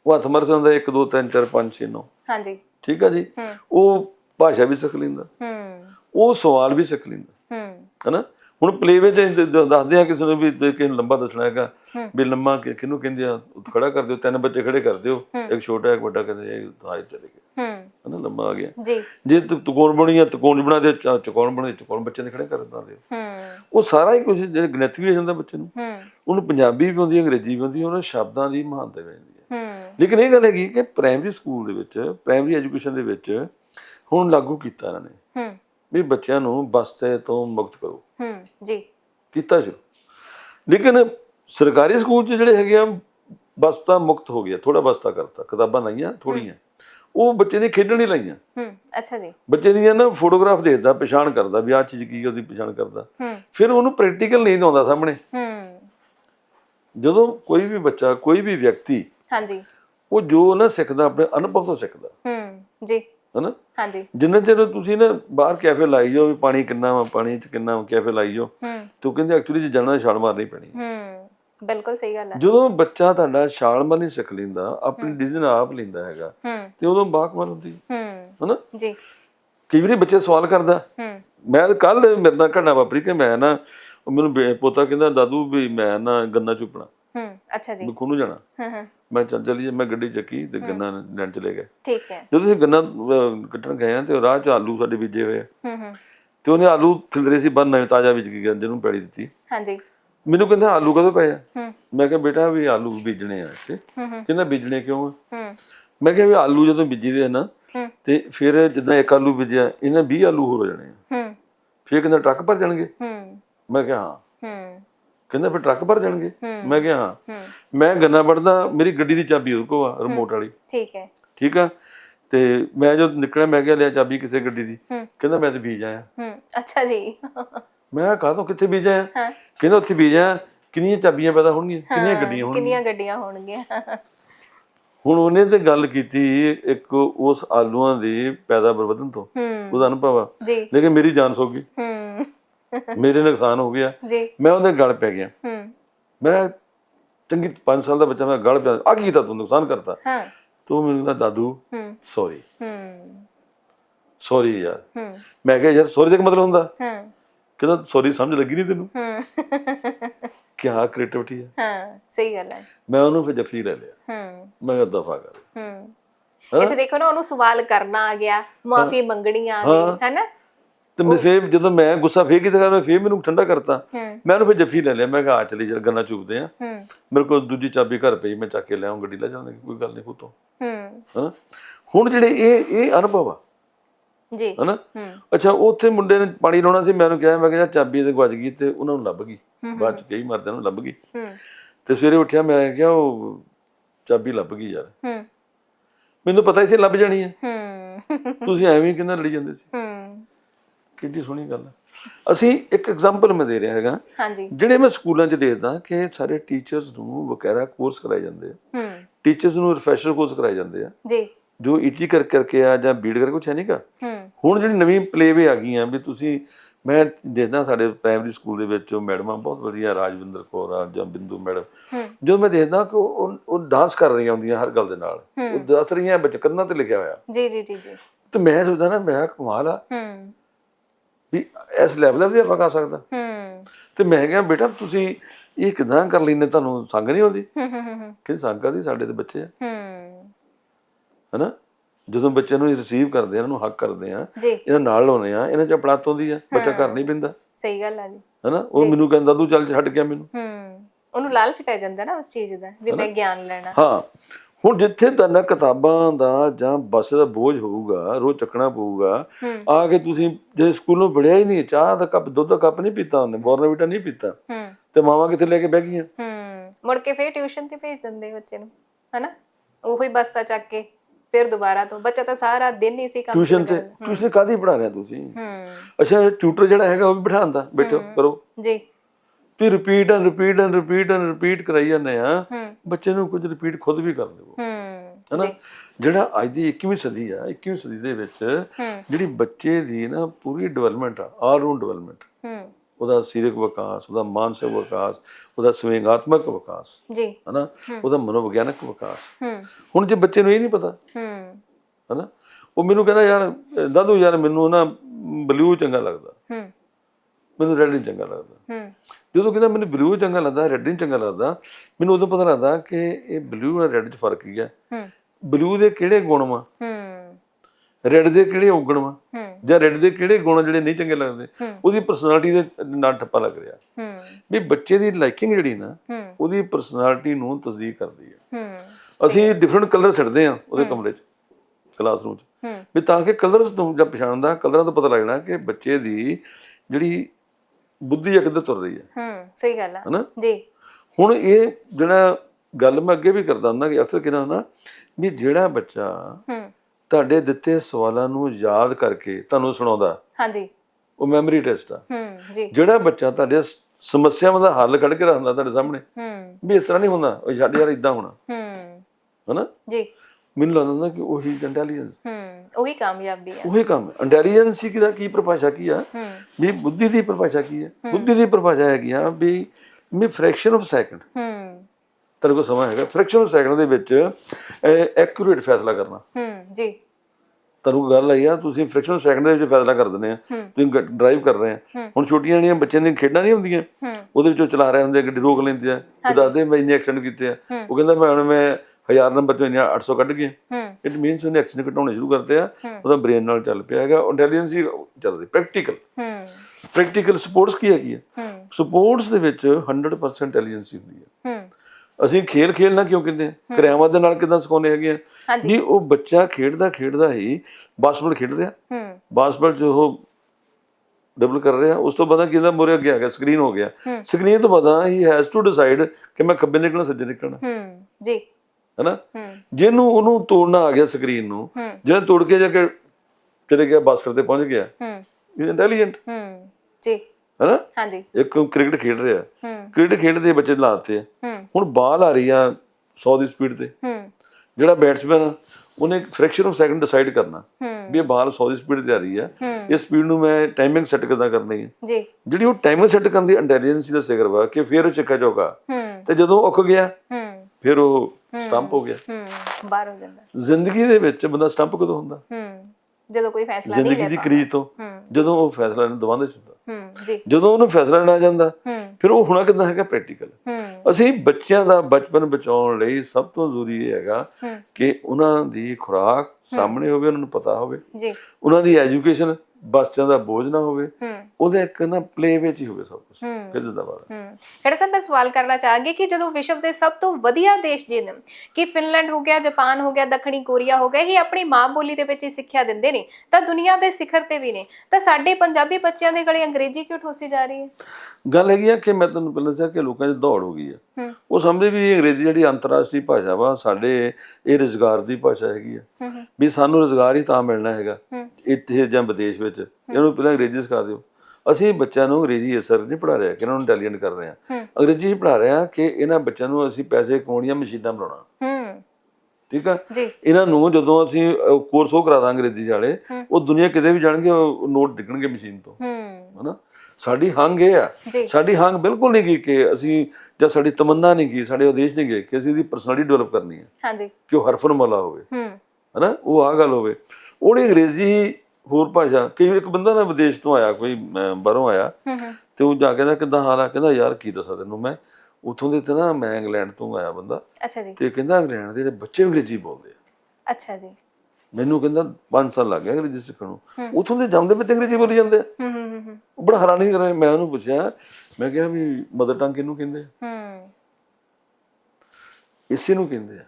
ਉਹ ਹੱਥ ਮਰ ਜਾਂਦਾ 1 2 3 4 5 6 9 ਹਾਂਜੀ। ਠੀਕ ਆ ਜੀ? ਉਹ ਭਾਸ਼ਾ ਵੀ ਸਿੱਖ ਲੈਂਦਾ। ਹੂੰ। ਉਹ ਸਵਾਲ ਵੀ ਸਿੱਖ ਲੈਂਦਾ। ਹੂੰ। ਹੈਨਾ? ਹੁਣ ਪਲੇਵੇ ਦ- ਦ- ਦੱਸਦੇ ਆ ਕਿਸੇ ਨੂੰ ਵੀ ਤੇ ਕਿਸੇ ਨੂੰ ਲੰਬਾ ਦੱਸਣਾ ਹੈਗਾ। ਵੀ ਲੰਮਾ ਕਿ- ਕਿਹਨੂੰ ਕਹਿੰਦੇ ਆ? ਖੜਾ ਕਰ ਦਿਓ ਤਿੰਨ ਬੱਚੇ ਖੜੇ ਕਰ ਦਿਓ। ਇੱਕ ਛੋਟਾ ਇੱਕ ਵੱਡਾ ਕਹਿੰਦੇ ਇਹ ਹਾਰੇ ਚਲੇ ਗਏ ਹੂੰ। ਹੈਨਾ? ਲੰਮਾ ਆ ਗਿਆ। ਜੀ। ਜੇ ਤ- ਤਕੋਣ ਬਣੀ ਆ ਤਕੋਣ ਬਣਾ ਦੇ ਚਕੋਣ ਬਣੇ ਚਕੋਣ ਬੱਚੇ ਦੇ ਖੜੇ ਕਰ ਦਿੰਦੇ ਹੂੰ। ਉਹ ਸਾਰਾ ਹੀ ਕੁਝ ਜਿਹੜੇ ਗਣਿਤ ਵੀ ਆ ਜਾਂਦਾ ਬੱਚੇ ਨੂੰ। ਹੂੰ। ਉਹਨੂੰ ਪੰਜਾਬੀ ਵੀ ਆਉਂਦੀ ਅੰਗਰੇਜ਼ੀ ਵੀ ਆਉਂਦੀ ਉਹਨਾਂ ਸ਼ਬਦਾਂ ਦੀ ਮਹਾਨਤਾ ਵੀ ਆਉਂਦੀ। ਲੇਕਿਨ ਇਹ ਗੱਲ ਹੈਗੀ ਕਿ ਪ੍ਰਾਇਮਰੀ ਸਕੂਲ ਦੇ ਵਿੱਚ ਪ੍ਰਾਇਮਰੀ ਐਜੂਕੇਸ਼ਨ ਦੇ ਵਿੱਚ ਹੁਣ ਲਾਗੂ ਕੀਤਾ ਇਹਨਾਂ ਨੇ ਹੂੰ। ਵੀ ਬੱਚਿਆਂ ਨੂੰ ਬਸਤੇ ਤੋਂ ਮੁਕਤ ਕਰੋ। ਹੂੰ ਜੀ। ਕੀਤਾ ਸ਼ੁਰੂ। ਲੇਕਿਨ ਸਰਕਾਰੀ ਸਕੂਲ 'ਚ ਜਿਹੜੇ ਹੈਗੇ ਆ ਬਸਤਾ ਮੁਕਤ ਹੋ ਗਿਆ ਥੋੜਾ ਬਸਤਾ ਕਰਤਾ ਕਿਤਾਬਾਂ ਲਾਈਆਂ ਥੋੜੀਆਂ ਉਹ ਬੱਚੇ ਦੀ ਖੇਡਣ ਹੀ ਲਾਈਆਂ। ਹੂੰ ਅੱਛਾ ਜੀ। ਬੱਚੇ ਦੀਆਂ ਨਾ ਫੋਟੋਗ੍ਰਾਫ ਦੇਖਦਾ ਪਛਾਣ ਕਰਦਾ ਵੀ ਆਹ ਚੀਜ਼ ਕੀ ਹੈ ਉਹਦੀ ਪਛਾਣ ਕਰਦਾ। ਹੂੰ। ਫਿਰ ਉਹਨੂੰ ਪ੍ਰੈਕਟੀਕਲ ਨਹੀਂ ਆਉਂਦਾ ਸਾਹਮਣੇ। ਹੂੰ। ਜਦੋਂ ਕੋਈ ਵੀ ਬੱਚਾ ਕੋਈ ਵੀ ਵਿਅਕਤੀ ਹਾਂਜੀ। ਉਹ ਜੋ ਨਾ ਸਿੱਖਦਾ ਆਪਣੇ ਅਨੁਭਵ ਤੋਂ ਸਿੱਖਦਾ। ਹੂੰ ਜੀ। ਹਨਾ? ਹਾਂਜੀ। ਜਿੰਨਾ ਚਿਰ ਤੁਸੀਂ ਨਾ ਬਾਹਰ ਕੈਫੇ ਲਾਈ ਜਾਓ ਵੀ ਪਾਣੀ ਕਿੰਨਾ ਵਾ ਪਾਣੀ ਚ ਕਿੰਨਾ ਵਾ ਕੈਫੇ ਲਾਈ ਜਾਓ ਹੂੰ। ਤੇ ਕਹਿੰਦੇ ਐਕਚੁਅਲੀ ਜੇ ਜਾਣਾ ਛਾਲ ਮਾਰਨੀ ਪੈਣੀ ਹੂੰ ਬਿਲਕੁਲ ਸਹੀ ਗੱਲ ਹੈ ਜਦੋਂ ਬੱਚਾ ਤੁਹਾਡਾ ਛਾਲ ਮਾਰਨੀ ਸਿੱਖ ਲੈਂਦਾ ਆਪਣੀ ਡਿਸੀਜਨ ਆਪ ਲੈਂਦਾ ਹੈਗਾ ਹੂੰ। ਤੇ ਉਦੋਂ ਬਾਕਮਾਲ ਹੁੰਦੀ ਹੂੰ ਹਨਾ? ਜੀ। ਕਈ ਵਾਰੀ ਬੱਚੇ ਸਵਾਲ ਕਰਦਾ ਹੂੰ। ਮੈਂ ਕੱਲ ਮੇਰੇ ਨਾਲ ਘਟਨਾ ਵਾਪਰੀ ਕਿ ਮੈਂ ਨਾ ਉਹ ਮੈਨੂੰ ਪੋਤਾ ਕਹਿੰਦਾ ਦਾਦੂ ਵੀ ਮੈਂ ਨਾ ਗੰਨਾ ਚੁੱਪਣਾ। ਹੂੰ ਅੱਛਾ ਜੀ। ਮੈਂ ਕੋਨੂੰ ਜਾਣਾ। ਹੂੰ ਹੂੰ। ਮੈਂ ਚੱਲ ਚਲੀਏ ਮੈਂ ਗੱਡੀ ਚੱਕੀ ਤੇ ਗੰਨਾ ਲੈਣ ਚਲੇ ਗਏ। ਠੀਕ ਹੈ। ਜਦੋਂ ਅਸੀਂ ਗੰਨਾ ਕੱਟਣ ਗਏ ਆ ਤੇ ਰਾਹ 'ਚ ਆਲੂ ਸਾਡੇ ਬੀਜੇ ਹੋਏ ਆ। ਹੂੰ ਹੂੰ। ਤੇ ਉਹਨੇ ਆਲੂ ਖਿਲਰੇ ਸੀ ਬੰਨ ਨਵੇਂ ਤਾਜ਼ਾ ਬੀਜ ਕੇ ਗਿਆ ਜਿਹਨੂੰ ਪੈੜੀ ਦਿੱਤੀ। ਹਾਂਜੀ। ਮੈਨੂੰ ਕਹਿੰਦਾ ਆਲੂ ਕਦੋਂ ਪਏ ਆ? ਹੂੰ। ਮੈਂ ਕਿਹਾ ਬੇਟਾ ਵੀ ਆਲੂ ਬੀਜਣੇ ਆ ਇੱਥੇ। ਹੂੰ ਹੂੰ। ਕਹਿੰਦਾ ਬੀਜਣੇ ਕਿਉਂ ਆ? ਹੂੰ। ਮੈਂ ਕਿਹਾ ਵੀ ਆਲੂ ਜਦੋਂ ਬੀਜੀਦੇ ਆ ਨਾ ਤੇ ਫਿਰ ਜਿੱਦਾਂ ਇੱਕ ਆਲੂ ਬੀਜਿਆ ਇਹਨਾਂ 20 ਆਲੂ ਹੋਰ ਹੋ ਜਾਣੇ ਆ। ਹੂੰ। ਫਿਰ ਕਹਿੰਦਾ ਟਰੱਕ ਭਰ ਜਾਣਗੇ? ਹੂੰ। ਮੈਂ ਕਿਹਾ ਹਾਂ। ਹੂੰ। ਕਹਿੰਦਾ ਫਿਰ ਟਰੱਕ ਭਰ ਜਾਣਗੇ? ਮੈਂ ਕਿਹਾ ਹਾਂ। ਮੈਂ ਗੰਨਾ ਵੜਦਾ ਮੇਰੀ ਗੱਡੀ ਦੀ ਚਾਬੀ ਉਹਦੇ ਕੋਲ ਆ ਰਿਮੋਟ ਵਾਲੀ। ਠੀਕ ਹੈ। ਠੀਕ ਆ? ਤੇ ਮੈਂ ਜਦ ਨਿਕਲਿਆ ਮੈਂ ਕਿਹਾ ਲਿਆ ਚਾਬੀ ਕਿੱਥੇ ਗੱਡੀ ਦੀ? ਕਹਿੰਦਾ ਮੈਂ ਤੇ ਬੀਜ ਆਇਆ। ਹੂੰ। ਅੱਛਾ ਜੀ। ਮੈਂ ਕਹਾ ਤੋਂ ਕਿੱਥੇ ਬੀਜ ਆਇਆ? ਕਹਿੰਦਾ ਉੱਥੇ ਬੀਜ ਆਇਆ। ਕਿੰਨੀਆਂ ਚਾਬੀਆਂ ਪੈਦਾ ਹੋਣਗੀਆਂ? ਕਿੰਨੀਆਂ ਗੱਡੀਆਂ ਹੋਣਗੀਆਂ? ਕਿੰਨੀਆਂ ਗੱਡੀਆਂ ਹੋਣਗੀਆਂ? ਹੁਣ ਉਹਨੇ ਤੇ ਗੱਲ ਕੀਤੀ ਇੱਕ ਉਸ ਆਲੂਆਂ ਦੀ ਪੈਦਾਵਾਰ ਵਧਣ ਤੋਂ। ਉਹਦਾ ਅਨੁਭਵ ਆ। ਜੀ। ਲੇਕਿਨ ਮੇਰੀ ਜਾਨ ਸੋ ਗਈ। ਹੂੰ। ਮੇਰੇ ਨੁਕਸਾਨ ਹੋ ਗਿਆ। ਜੀ। ਮੈਂ ਉਹਦੇ ਗਲ ਪੈ ਗਿਆ। ਹੂੰ। ਮੈਂ ਚੰਗੀ 5 ਸਾਲ ਦਾ ਬੱਚਾ ਮੈਂ ਗਲ ਪਿਆ। ਆ ਕੀ ਕੀਤਾ ਤੂੰ? ਨੁਕਸਾਨ ਕਰਤਾ। ਹਾਂ। ਤੂੰ ਮੈਨੂੰ ਕਹਿੰਦਾ ਦਾਦੂ ਹੂੰ। ਸੌਰੀ ਹੂੰ। ਸੌਰੀ ਯਾਰ। ਹੂੰ। ਮੈਂ ਕਿਹਾ ਯਾਰ ਸੌਰੀ ਦਾ ਕੀ ਮਤਲਬ ਹੁੰਦਾ? ਹਾਂ। ਕਹਿੰਦਾ ਸੌਰੀ ਸਮਝ ਲੱਗੀ ਨਹੀਂ ਤੈਨੂੰ? ਹੂੰ। ਕੀ ਕ੍ਰੀਏਟਿਵਿਟੀ ਹੈ ਹਾਂ ਸਹੀ ਗੱਲ ਹੈ ਮੈਂ ਉਹਨੂੰ ਫਿਰ ਜੱਫੀ ਲੈ ਲਿਆ। ਹੂੰ। ਮੈਂ ਕਿਹਾ ਦਫਾ ਕਰ। ਹੂੰ। ਹਾਂ। ਇੱਥੇ ਦੇਖੋ ਨਾ ਉਹਨੂੰ ਸਵਾਲ ਕਰਨਾ ਆ ਗਿਆ ਮਾਫੀ ਮੰਗਣੀ ਆ ਗਈ ਹੈਨਾ? ਤੇ ਮੈਂ ਫੇਰ ਜਦੋਂ ਮੈਂ ਗੁੱਸਾ ਫੇਰ ਕੀਤਾ ਮੈਂ ਫੇਰ ਮੈਨੂੰ ਠੰਡਾ ਕਰਤਾ। ਮੈਂ ਉਹਨੂੰ ਫਿਰ ਜੱਫੀ ਲੈ ਲਿਆ ਮੈਂ ਕਿਹਾ ਆ ਚਲੀ ਜਰ ਗੰਨਾ ਚੁੱਕਦੇ ਆ। ਮੇਰੇ ਕੋਲ ਦੂਜੀ ਚਾਬੀ ਘਰ ਪਈ ਮੈਂ ਚੱਕ ਕੇ ਲਿਆਉਂ ਗੱਡੀ ਲੈ ਜਾਵਾਂਗੇ ਕੋਈ ਗੱਲ ਨਹੀਂ ਪੁੱਤੋ। ਹੂੰ। ਹਨਾ ਹੁਣ ਜਿਹੜੇ ਇਹ ਇਹ ਅਨੁਭਵ ਆ। ਜੀ। ਹਨਾ? ਅੱਛਾ ਉੱਥੇ ਮੁੰਡੇ ਨੇ ਪਾਣੀ ਲਾਉਣਾ ਸੀ ਮੈਂ ਉਹਨੂੰ ਕਿਹਾ ਮੈਂ ਕਿਹਾ ਚਾਬੀ ਇਹਦੇ ਗਵਾਚ ਗਈ ਤੇ ਉਹਨਾਂ ਨੂੰ ਲੱਭ ਗਈ। ਬਾਅਦ ਚ ਕਈ ਮਰਦਿਆਂ ਨੂੰ ਲੱਭ ਗਈ। ਤੇ ਸਵੇਰੇ ਉੱਠਿਆ ਮੈਂ ਕਿਹਾ ਉਹ ਚਾਬੀ ਲੱਭ ਗਈ ਯਾਰ। ਹੂੰ। ਮੈਨੂੰ ਪਤਾ ਹੀ ਸੀ ਲੱਭ ਜਾਣੀ ਹੈ। ਹੂੰ। ਤੁਸੀਂ ਐਵੇਂ ਕਿੰਨਾ ਲੜੀ ਜਾਂਦੇ ਸੀ। ਕਿੰਨੀ ਸੋਹਣੀ ਗੱਲ ਹੈ ਅਸੀਂ ਇੱਕ ਐਗਜ਼ਾਮਪਲ ਮੈਂ ਦੇ ਰਿਹਾ ਹੈਗਾ ਹਾਂਜੀ। ਜਿਹੜੇ ਮੈਂ ਸਕੂਲਾਂ 'ਚ ਦੇਖਦਾ ਕਿ ਸਾਰੇ ਟੀਚਰਸ ਨੂੰ ਵਗੈਰਾ ਕੋਰਸ ਕਰਾਏ ਜਾਂਦੇ ਆ। ਹੂੰ। ਟੀਚਰਸ ਨੂੰ ਰਿਫਰੈਸ਼ਰ ਕੋਰਸ ਕਰਾਏ ਜਾਂਦੇ ਆ। ਜੀ। ਜੋ ਈਟੀ ਕਰ ਕਰਕੇ ਆ ਜਾਂ ਬੀਡ ਕਰਕੇ ਕੁਛ ਹੈ ਨਹੀਂਗਾ ਹੂੰ। ਹੁਣ ਜਿਹੜੀ ਨਵੀਂ ਪਲੇਵੇ ਆ ਗਈਆਂ ਵੀ ਤੁਸੀਂ ਮੈਂ ਦੇਖਦਾ ਸਾਡੇ ਪ੍ਰਾਇਮਰੀ ਸਕੂਲ ਦੇ ਵਿੱਚ ਉਹ ਮੈਡਮਾਂ ਬਹੁਤ ਵਧੀਆ ਰਾਜਵਿੰਦਰ ਕੌਰ ਆ ਜਾਂ ਬਿੰਦੂ ਮੈਡਮ ਜਦੋਂ ਮੈਂ ਦੇਖਦਾ ਕਿ ਉਹ ਉਹ ਡਾਂਸ ਕਰ ਰਹੀਆਂ ਹੁੰਦੀਆਂ ਹਰ ਗੱਲ ਦੇ ਨਾਲ। ਉਹ ਦੱਸ ਰਹੀਆਂ ਵਿੱਚ ਕੰਨਾਂ ਤੇ ਲਿਖਿਆ ਹੋਇਆ। ਜੀ ਜੀ ਜੀ ਜੀ। ਤੇ ਮੈਂ ਸੋਚਦਾ ਨਾ ਮੈਂ ਕਮਾਲ ਆ। ਹੂੰ। ਵੀ ਇਸ ਲੈਵਲ ਤੇ ਆਪਾਂ ਕਰ ਸਕਦਾ। ਹੂੰ। ਤੇ ਮੈਂ ਕਿਹਾ ਬੇਟਾ ਤੁਸੀਂ ਇਹ ਕਿਦਾਂ ਕਰ ਲੈਨੇ ਤੁਹਾਨੂੰ ਸੰਗ ਨਹੀਂ ਆਉਂਦੀ? ਹੂੰ ਹੂੰ ਹੂੰ ਕਿ ਸੰਗਾਂ ਦੀ ਸਾਡੇ ਤੇ ਬੱਚੇ ਆ। ਹੂੰ। ਹਨਾ? ਜਦੋਂ ਬੱਚੇ ਨੂੰ ਰਿਸੀਵ ਕਰਦੇ ਆ ਇਹਨਾਂ ਨੂੰ ਹੱਕ ਕਰਦੇ ਆ ਇਹਨਾਂ ਨਾਲ ਲਾਉਨੇ ਆ ਇਹਨਾਂ ਚ ਆਪਣਾ ਹੁੰਦੀ ਆ। ਬੱਚਾ ਘਰ ਨਹੀਂ ਪਿੰਦਾ। ਸਹੀ ਗੱਲ ਆ ਜੀ। ਹਨਾ? ਉਹ ਮੈਨੂੰ ਕਹਿੰਦਾ ਤੂੰ ਚੱਲ ਛੱਡ ਗਿਆ ਮੈਨੂੰ। ਹੂੰ। ਉਹਨੂੰ ਲਾਲਚ ਪੈ ਜਾਂਦਾ ਨਾ ਉਸ ਚੀਜ਼ ਦਾ ਵੀ ਮੈਂ ਗਿਆਨ ਲੈਣਾ। ਹਾਂ। ਹੁਣ ਜਿੱਥੇ ਤੁਹਾਨੂੰ ਕਿਤਾਬਾਂ ਦਾ ਜਾਂ ਬੱਸ ਦਾ ਬੋਝ ਹੋਊਗਾ ਰੋਜ਼ ਚੱਕਣਾ ਪਊਗਾ ਆ ਕੇ ਤੁਸੀਂ ਜੇ ਸਕੂਲੋਂ ਪੜਿਆ ਹੀ ਨਹੀਂ ਚਾਹ ਦਾ ਕੱਪ ਦੁੱਧ ਦਾ ਕੱਪ ਨਹੀਂ ਪੀਤਾ ਉਹਨੇ ਬੋਰਨਵੀਟਾ ਨਹੀਂ ਪੀਤਾ ਤੇ ਮਾਵਾਂ ਕਿੱਥੇ ਲੈ ਕੇ ਬਹਿ ਗਈਆਂ? ਹੂੰ ਮੁੜ ਕੇ ਫੇਰ ਟਿਊਸ਼ਨ ਤੇ ਭੇਜ ਦਿੰਦੇ ਬੱਚੇ ਨੂੰ ਹਨਾ? ਉਹੀ ਬਸਤਾ ਚੱਕ ਕੇ ਫਿਰ ਦੁਬਾਰਾ ਤੋਂ ਬੱਚਾ ਤਾਂ ਸਾਰਾ ਦਿਨ ਹੀ ਸੀ ਕੰਮ ਟਿਊਸ਼ਨ ਤੇ ਟਿਊਸ਼ਨ ਕਾਦੀ ਪੜਾ ਰਿਹਾ ਤੁਸੀਂ? ਹੂੰ। ਅੱਛਾ ਟਿਊਟਰ ਜਿਹੜਾ ਹੈਗਾ ਉਹ ਵੀ ਬਿਠਾਉਂਦਾ ਬੈਠੋ ਕਰੋ। ਜੀ। ਤੇ repeat and repeat and repeat and repeat ਕਰਾਈ ਜਾਂਦੇ ਆ। ਬੱਚੇ ਨੂੰ ਕੁਝ ਰਿਪੀਟ ਖੁਦ ਵੀ ਕਰ ਹੂੰ ਹਨਾ? ਜਿਹੜਾ ਅੱਜ ਦੀ 21ਵੀਂ ਸਦੀ ਆ 21ਵੀਂ ਸਦੀ ਦੇ ਵਿੱਚ ਜਿਹੜੀ ਬੱਚੇ ਦੀ ਨਾ ਪੂਰੀ ਡਿਵੈਲਪਮੈਂਟ ਆ ਆਲ ਰਾਊਂਡ ਡਿਵੈਲਪਮੈਂਟ ਉਹਦਾ ਸਰੀਰਕ ਵਿਕਾਸ ਉਹਦਾ ਮਾਨਸਿਕ ਵਿਕਾਸ ਉਹਦਾ ਸੰਵੇਗਾਤਮਕ ਵਿਕਾਸ ਜੀ। ਹਨਾ? ਉਹਦਾ ਮਨੋਵਿਗਿਆਨਕ ਵਿਕਾਸ। ਹੁਣ ਜੇ ਬੱਚੇ ਨੂੰ ਇਹ ਨਹੀਂ ਪਤਾ ਹਨਾ? ਉਹ ਮੈਨੂੰ ਕਹਿੰਦਾ ਯਾਰ ਦਾਦੂ ਯਾਰ ਮੈਨੂੰ ਨਾ ਬਲੂ ਚੰਗਾ ਲੱਗਦਾ। ਮੈਨੂੰ ਰੈੱਡ ਨਹੀਂ ਚੰਗਾ ਲੱਗਦਾ। ਹੂੰ। ਜਦੋਂ ਕਹਿੰਦਾ ਮੈਨੂੰ ਬਲੂ ਚੰਗਾ ਲੱਗਦਾ ਰੈੱਡ ਨਹੀਂ ਚੰਗਾ ਲੱਗਦਾ ਮੈਨੂੰ ਉਦੋਂ ਪਤਾ ਲੱਗਦਾ ਕਿ ਇਹ ਬਲੂ ਔਰ ਰੈੱਡ 'ਚ ਫ਼ਰਕ ਕੀ ਹੈ। ਹੂੰ। ਬਲੂ ਦੇ ਕਿਹੜੇ ਗੁਣ ਵਾ? ਹੂੰ। ਰੈੱਡ ਦੇ ਕਿਹੜੇ ਔਗਣ ਵਾ? ਹੂੰ। ਜਾਂ ਰੈੱਡ ਦੇ ਕਿਹੜੇ ਗੁਣ ਜਿਹੜੇ ਨਹੀਂ ਚੰਗੇ ਲੱਗਦੇ। ਉਹਦੀ ਪਰਸਨੈਲਿਟੀ ਦੇ ਨਾਲ ਠੱਪਾ ਲੱਗ ਰਿਹਾ। ਹੂੰ। ਵੀ ਬੱਚੇ ਦੀ ਲਾਈਕਿੰਗ ਜਿਹੜੀ ਨਾ ਉਹਦੀ ਪਰਸਨੈਲਿਟੀ ਨੂੰ ਤਸਦੀਕ ਕਰਦੀ ਹੈ। ਹੂੰ। ਅਸੀਂ ਡਿਫਰੈਂਟ ਕਲਰ ਛੱਡਦੇ ਆ ਉਹਦੇ ਕਮਰੇ 'ਚ ਕਲਾਸਰੂਮ 'ਚ। ਵੀ ਤਾਂ ਕਿ ਕਲਰਸ ਤੋਂ ਜਾਂ ਪਛਾਣਦਾ ਕਲਰਾਂ ਤੋਂ ਪਤਾ ਲੱਗਣਾ ਕਿ ਬੱਚੇ ਦੀ ਜਿਹੜੀ ਬੁੱਧੀ ਕਿੱਧਰ ਤੁਰ ਰਹੀ ਹੈ ਹੂੰ ਸਹੀ ਗੱਲ ਆ। ਹਨਾ? ਜੀ। ਹੁਣ ਇਹ ਜਿਹੜਾ ਗੱਲ ਮੈਂ ਅੱਗੇ ਵੀ ਕਰਦਾ ਹੁੰਦਾ ਕਿ ਅਕਸਰ ਕਿਹਾ ਹੁੰਦਾ ਵੀ ਜਿਹੜਾ ਬੱਚਾ ਹੂੰ। ਤੁਹਾਡੇ ਦਿੱਤੇ ਸਵਾਲਾਂ ਨੂੰ ਯਾਦ ਕਰਕੇ ਤੁਹਾਨੂੰ ਸੁਣਾਉਂਦਾ ਹਾਂਜੀ। ਉਹ ਮੈਮਰੀ ਟੈਸਟ ਆ। ਹੂੰ ਜੀ। ਜਿਹੜਾ ਬੱਚਾ ਤੁਹਾਡੇ ਸਮੱਸਿਆਵਾਂ ਦਾ ਹੱਲ ਕੱਢ ਕੇ ਰੱਖਦਾ ਤੁਹਾਡੇ ਸਾਹਮਣੇ ਹੂੰ। ਵੀ ਇਸ ਤਰ੍ਹਾਂ ਨਹੀਂ ਹੁੰਦਾ ਉਹ ਛੱਡ ਯਾਰ ਇਦਾਂ ਹੋਣਾ। ਹੂੰ। ਹਨਾ? ਜੀ। ਮੈਨੂੰ ਲੱਗਦਾ ਕਿ ਉਹੀ ਇੰਟੈਲੀਜੈਂਸ ਹੂੰ ਉਹੀ ਕਾਮਯਾਬੀ ਆ। ਉਹੀ ਕੰਮ। ਇੰਟੈਲੀਜੈਂਸ ਦਾ ਕੀ ਪਰਿਭਾਸ਼ਾ ਕੀ ਆ? ਹੂੰ। ਵੀ ਬੁੱਧੀ ਦੀ ਪਰਿਭਾਸ਼ਾ ਕੀ ਹੈ। ਬੁੱਧੀ ਦੀ ਪਰਿਭਾਸ਼ਾ ਹੈਗੀ ਆ ਵੀ ਮੀ ਫ੍ਰੈਕਸ਼ਨ ਆਫ ਸੈਕਿੰਡ ਹੂੰ। ਤੇਰੇ ਕੋਲ ਸਮਾਂ ਹੈਗਾ। ਫ੍ਰੈਕਸ਼ਨ ਆਫ ਸੈਕਿੰਡ ਦੇ ਵਿੱਚ ਐਕੂਰੇਟ ਫੈਸਲਾ ਕਰਨਾ। ਹੂੰ ਜੀ। ਤੁਹਾਨੂੰ ਗੱਲ ਆਈ ਆ ਤੁਸੀਂ ਫ੍ਰੈਕਸ਼ਨ ਸੈਕਿੰਡ ਦੇ ਵਿੱਚ ਫੈਸਲਾ ਕਰ ਦਿੰਦੇ ਆ। ਤੁਸੀਂ ਡਰਾਈਵ ਕਰ ਰਹੇ ਆ। ਹੁਣ ਛੋਟੀਆਂ ਜਿਹੜੀਆਂ ਬੱਚਿਆਂ ਦੀਆਂ ਖੇਡਾਂ ਨਹੀਂ ਹੁੰਦੀਆਂ ਉਹਦੇ ਵਿੱਚੋਂ ਚਲਾ ਰਹੇ ਹੁੰਦੇ ਗੱਡੀ ਰੋਕ ਲੈਂਦੇ ਆ। ਉਹ ਦੱਸਦੇ ਮੈਂ ਇੰਨੇ ਐਕਸੀਡੈਂਟ ਕੀਤੇ ਆ। ਉਹ ਕਹਿੰਦਾ ਮੈਂ ਹੁਣ ਮੈਂ 1000 ਨੰਬਰ ਤੋਂ ਇੰਨੇ 800 ਕੱਢ ਗਿਆ ਹੂੰ। ਇਟ ਮੀਨਸ ਉਹਨੇ ਐਕਸੀਡੈਂਟ ਘਟਾਉਣੇ ਸ਼ੁਰੂ ਕਰਤੇ ਆ। ਉਹਦਾ ਬ੍ਰੇਨ ਨਾਲ ਚੱਲ ਪਿਆ ਹੈਗਾ। ਇੰਟੈਲੀਜੈਂਸ ਹੀ ਚੱਲ ਰਹੀ ਪ੍ਰੈਕਟੀਕਲ ਪ੍ਰੈਕਟੀਕਲ ਸਪੋਰਟਸ ਕੀ ਹੈਗੀ ਆ? ਹੂੰ। ਸਪੋਰਟਸ ਦੇ ਵਿੱਚ 100% ਇੰਟੈਲੀਜੈਂਸ ਹੁੰਦੀ ਹੂੰ। ਅਸੀਂ ਖੇਲ ਖੇਲਣਾ ਕਿਉਂ ਕਹਿੰਦੇ ਆ? ਕਿਰਿਆਵਾਂ ਦੇ ਨਾਲ ਕਿਦਾਂ ਸਿਖਾਉਂਦੇ ਹੈਗੇ ਆ? ਵੀ ਉਹ ਬੱਚਾ ਖੇਡਦਾ ਖੇਡਦਾ ਹੀ ਬਾਸਕਟਬਾਲ ਖੇਡ ਰਿਹਾ। ਹੂੰ। ਬਾਸਕਟਬਾਲ 'ਚ ਉਹ ਡਬਲ ਕਰ ਰਿਹਾ। ਉਸ ਤੋਂ ਬਾਅਦ ਕਿਹਦਾ ਮੋਰੇ ਅੱਗੇ ਆ ਗਿਆ? ਸਕਰੀਨ ਹੋ ਗਿਆ। ਸਕਰੀਨ ਤੋਂ ਬਾਅਦ ਹੀ ਹੈਜ਼ ਟੂ ਡਿਸਾਈਡ ਕਿ ਮੈਂ ਖੱਬੇ ਨਿਕਲਣਾ ਸੱਜੇ ਨਿਕਲਣਾ। ਹੂੰ ਜੀ। ਹੈਨਾ? ਜਿਹਨੂੰ ਉਹਨੂੰ ਤੋੜਨਾ ਆ ਗਿਆ ਸਕਰੀਨ ਨੂੰ ਜਿਹੜਾ ਤੋੜ ਕੇ ਜਾ ਕੇ ਚਲੇ ਗਿਆ ਬਾਸਕਟ ਤੇ ਪਹੁੰਚ ਗਿਆ। ਹੂੰ। ਇਹ ਇੰਟੈਲੀਜੈਂਟ ਹੂੰ ਜੀ। ਹੈਨਾ? ਹਾਂਜੀ। ਇੱਕ ਕ੍ਰਿਕਟ ਖੇਡ ਰਿਹਾ। ਹੂੰ। ਕ੍ਰਿਕਟ ਖੇਡਦੇ ਬੱਚੇ ਲਾਤੇ ਆ। ਹੁਣ ਬਾਲ ਆ ਰਹੀ ਆ 100 ਦੀ ਸਪੀਡ ਤੇ। ਜਿਹੜਾ ਬੈਟਸਮੈਨ ਉਹਨੇ ਫ੍ਰੈਕਸ਼ਨ ਆਫ ਸੈਕਿੰਡ ਡਿਸਾਈਡ ਕਰਨਾ। ਵੀ ਇਹ ਬਾਲ 100 ਦੀ ਸਪੀਡ ਤੇ ਆ ਰਹੀ ਹੂੰ। ਇਸ ਸਪੀਡ ਨੂੰ ਮੈਂ ਟਾਈਮਿੰਗ ਸੈੱਟ ਕਿੱਦਾਂ ਕਰਨੀ ਹੈ ਜੀ। ਜਿਹੜੀ ਉਹ ਟਾਈਮਿੰਗ ਸੈੱਟ ਕਰਨ ਦੀ ਇੰਟੈਲੀਜੈਂਸੀ ਦਾ ਸਿਖਰ ਵਾ ਕਿ ਫਿਰ ਉਹ ਚੱਕਾ ਚੌਕਾ। ਤੇ ਜਦੋਂ ਉੱਖ ਗਿਆ ਫਿਰ ਉਹ ਸਟੰਪ ਹੋ ਗਿਆ। ਹੂੰ। ਬਾਹਰ ਹੋ ਜਾਂਦਾ। ਜ਼ਿੰਦਗੀ ਦੇ ਵਿੱਚ ਬੰਦਾ ਸਟੰਪ ਕਦੋਂ ਹੁੰਦਾ? ਹੂੰ। ਜਦੋਂ ਕੋਈ ਫੈਸਲਾ ਨਹੀਂ ਜ਼ਿੰਦਗੀ ਦੀ ਕਰੀਜ਼ ਤੋਂ ਜਦੋਂ ਉਹ ਫੈਸਲਾ ਦਵਾਉਂਦੇ ਚ ਹੁੰਦਾ। ਹੂੰ ਜੀ। ਜਦੋਂ ਉਹਨੂੰ ਫੈਸਲਾ ਲੈਣਾ ਜਾਂਦਾ ਫਿਰ ਉਹ ਹੋਣਾ ਕਿੱਦਾਂ ਹੈਗਾ ਪ੍ਰੈਕਟੀਕਲ ਅਸੀਂ ਬੱਚਿਆਂ ਦਾ ਬਚਪਨ ਬਚਾਉਣ ਲਈ ਸਭ ਤੋਂ ਜ਼ਰੂਰੀ ਇਹ ਹੈਗਾ ਕਿ ਉਹਨਾਂ ਦੀ ਖੁਰਾਕ ਸਾਹਮਣੇ ਹੋਵੇ ਉਹਨਾਂ ਨੂੰ ਪਤਾ ਹੋਵੇ। ਜੀ। ਉਹਨਾਂ ਦੀ ਐਜੂਕੇਸ਼ਨ ਬੱਚਿਆਂ ਦਾ ਬੋਝ ਨਾ ਹੋਵੇ ਉਹਦੇ ਇੱਕ ਨਾ ਪਲੇ ਵਿੱਚ ਹੀ ਹੋਵੇ ਸਭ ਕੁਝ ਫਿਰ ਜ਼ਿੰਦਾਬਾਦ ਖੜਾ ਸਾਹਿਬ ਮੈਂ ਸਵਾਲ ਕਰਨਾ ਚਾਹਾਂਗੀ ਕਿ ਜਦੋਂ ਵਿਸ਼ਵ ਦੇ ਸਭ ਤੋਂ ਵਧੀਆ ਦੇਸ਼ ਜਿਹਨ ਕਿ ਫਿਨਲੈਂਡ ਹੋ ਗਿਆ ਜਾਪਾਨ ਹੋ ਗਿਆ ਦੱਖਣੀ ਕੋਰੀਆ ਹੋ ਗਿਆ ਇਹ ਆਪਣੀ ਮਾਂ ਬੋਲੀ ਦੇ ਵਿੱਚ ਹੀ ਸਿੱਖਿਆ ਦਿੰਦੇ ਨੇ ਤਾਂ ਦੁਨੀਆ ਦੇ ਸਿਖਰ ਤੇ ਵੀ ਨੇ। ਤਾਂ ਸਾਡੇ ਪੰਜਾਬੀ ਬੱਚਿਆਂ ਦੇ ਗਲੇ ਅੰਗਰੇਜ਼ੀ ਕਿਉਂ ਠੋਸੀ ਜਾ ਰਹੀ ਹੈ? ਗੱਲ ਹੈਗੀ ਆ ਕਿ ਮੈਂ ਤੁਹਾਨੂੰ ਪਹਿਲਾਂ ਦੱਸਿਆ ਕਿ ਲੋਕਾਂ 'ਚ ਦੌੜ ਹੋ ਗਈ ਹੂੰ ਉਹ ਸਮਝਦੇ ਵੀ ਇਹ ਅੰਗਰੇਜ਼ੀ ਜਿਹੜੀ ਅੰਤਰਰਾਸ਼ਟਰੀ ਭਾਸ਼ਾ ਵਾ ਸਾਡੇ ਇਹ ਰੁਜ਼ਗਾਰ ਦੀ ਭਾਸ਼ਾ ਹੈਗੀ ਆ। ਵੀ ਸਾਨੂੰ ਰੁਜ਼ਗਾਰ ਹੀ ਤਾਂ ਮਿਲਣਾ ਹੈਗਾ ਇੱਥੇ ਜਾਂ ਵਿਦੇਸ਼ ਵਿੱਚ। ਇਹਨੂੰ ਪਹਿਲਾਂ ਅੰਗਰੇਜ਼ੀ ਸਿਖਾ ਦਿਓ। ਅਸੀਂ ਬੱਚਿਆਂ ਨੂੰ ਅੰਗਰੇਜ਼ੀ ਅਸਰ ਨਹੀਂ ਪੜਾ ਰਿਹਾ ਕਿ ਇਹਨਾਂ ਨੂੰ ਇੰਟੈਲੀਜੈਂਟ ਕਰ ਰਹੇ ਹੂੰ। ਅੰਗਰੇਜ਼ੀ ਹੀ ਪੜਾ ਰਹੇ ਹਾਂ ਕਿ ਇਹਨਾਂ ਬੱਚਿਆਂ ਨੂੰ ਅਸੀਂ ਪੈਸੇ ਕਮਾਉਣੀਆਂ ਮਸ਼ੀਨਾਂ ਬਣਾਉਣਾ। ਹੂੰ। ਠੀਕ ਆ? ਇਹਨਾਂ ਨੂੰ ਜਦੋਂ ਅਸੀਂ ਕੋਰਸ ਉਹ ਕਰਾ ਦਾਂਗੇ ਅੰਗਰੇਜ਼ੀ ਵਾਲੇ ਉਹ ਦੁਨੀਆ ਕਿਤੇ ਵੀ ਜਾਣਗੇ ਉਹ ਨੋਟ ਡਿੱਗਣਗੇ ਮਸ਼ੀਨ ਤੋਂ। ਹੂੰ। ਹਨਾ? ਸਾਡੀ ਹੰਗ ਇਹ ਆ। ਸਾਡੀ ਹੰਗ ਬਿਲਕੁਲ ਨਹੀਂ ਕੀ ਕਿ ਅਸੀਂ ਜਾਂ ਸਾਡੀ ਤਮੰਨਾ ਨਹੀਂ ਕੀ ਸਾਡੇ ਉਦੇਸ਼ ਨਹੀਂ ਗਏ ਕਿ ਅਸੀਂ ਇਹਦੀ ਪਰਸਨੈਲਿਟੀ ਡਿਵੈਲਪ ਕਰਨੀ ਹੈ। ਹਾਂਜੀ। ਕਿ ਉਹ ਹਰਫਨਮਲਾ ਹੋਵੇ। ਹੂੰ। ਹਨਾ? ਉਹ ਆ ਗੱਲ ਹੋਵੇ। ਉਹਨੇ ਅੰਗਰੇਜ਼ੀ ਹੋਰ ਭਾਸ਼ਾ ਕਈ ਇੱਕ ਬੰਦਾ ਨਾ ਵਿਦੇਸ਼ ਤੋਂ ਆਇਆ ਕੋਈ ਬਾਹਰੋਂ ਆਇਆ ਤੇ ਉਹ ਜਾ ਕੇ ਕਹਿੰਦਾ ਕਿੱਦਾਂ ਹਾਲ ਆ? ਕਹਿੰਦਾ ਯਾਰ ਕੀ ਦੱਸਾਂ ਤੈਨੂੰ ਮੈਂ? ਉਥੋਂ ਦੇ ਤੇ ਨਾ ਮੈਂ ਇੰਗਲੈਂਡ ਤੋਂ ਆਇਆ ਬੰਦਾ ਅੱਛਾ ਜੀ। ਤੇ ਕਹਿੰਦਾ ਇੰਗਲੈਂਡ ਦੇ ਜਿਹੜੇ ਬੱਚੇ ਅੰਗਰੇਜ਼ੀ ਬੋਲਦੇ ਆ। ਅੱਛਾ ਜੀ। ਮੈਨੂੰ ਕਹਿੰਦਾ 5 ਸਾਲ ਲੱਗ ਗਏ ਅੰਗਰੇਜ਼ੀ ਸਿੱਖਣ ਨੂੰ। ਉਥੋਂ ਦੇ ਜਾਂਦੇ ਬੱਚੇ ਅੰਗਰੇਜ਼ੀ ਬੋਲੀ ਜਾਂਦੇ। ਹੂੰ ਹੂੰ ਹੂੰ ਬੜਾ ਹੈਰਾਨੀ ਕਰ ਮੈਂ ਉਹਨੂੰ ਪੁੱਛਿਆ ਮੈਂ ਕਿਹਾ ਵੀ ਮਦਰ ਟੰਗ ਕਿਹਨੂੰ ਕਹਿੰਦੇ ਹੂੰ। ਇਸੇ ਨੂੰ ਕਹਿੰਦੇ ਆ।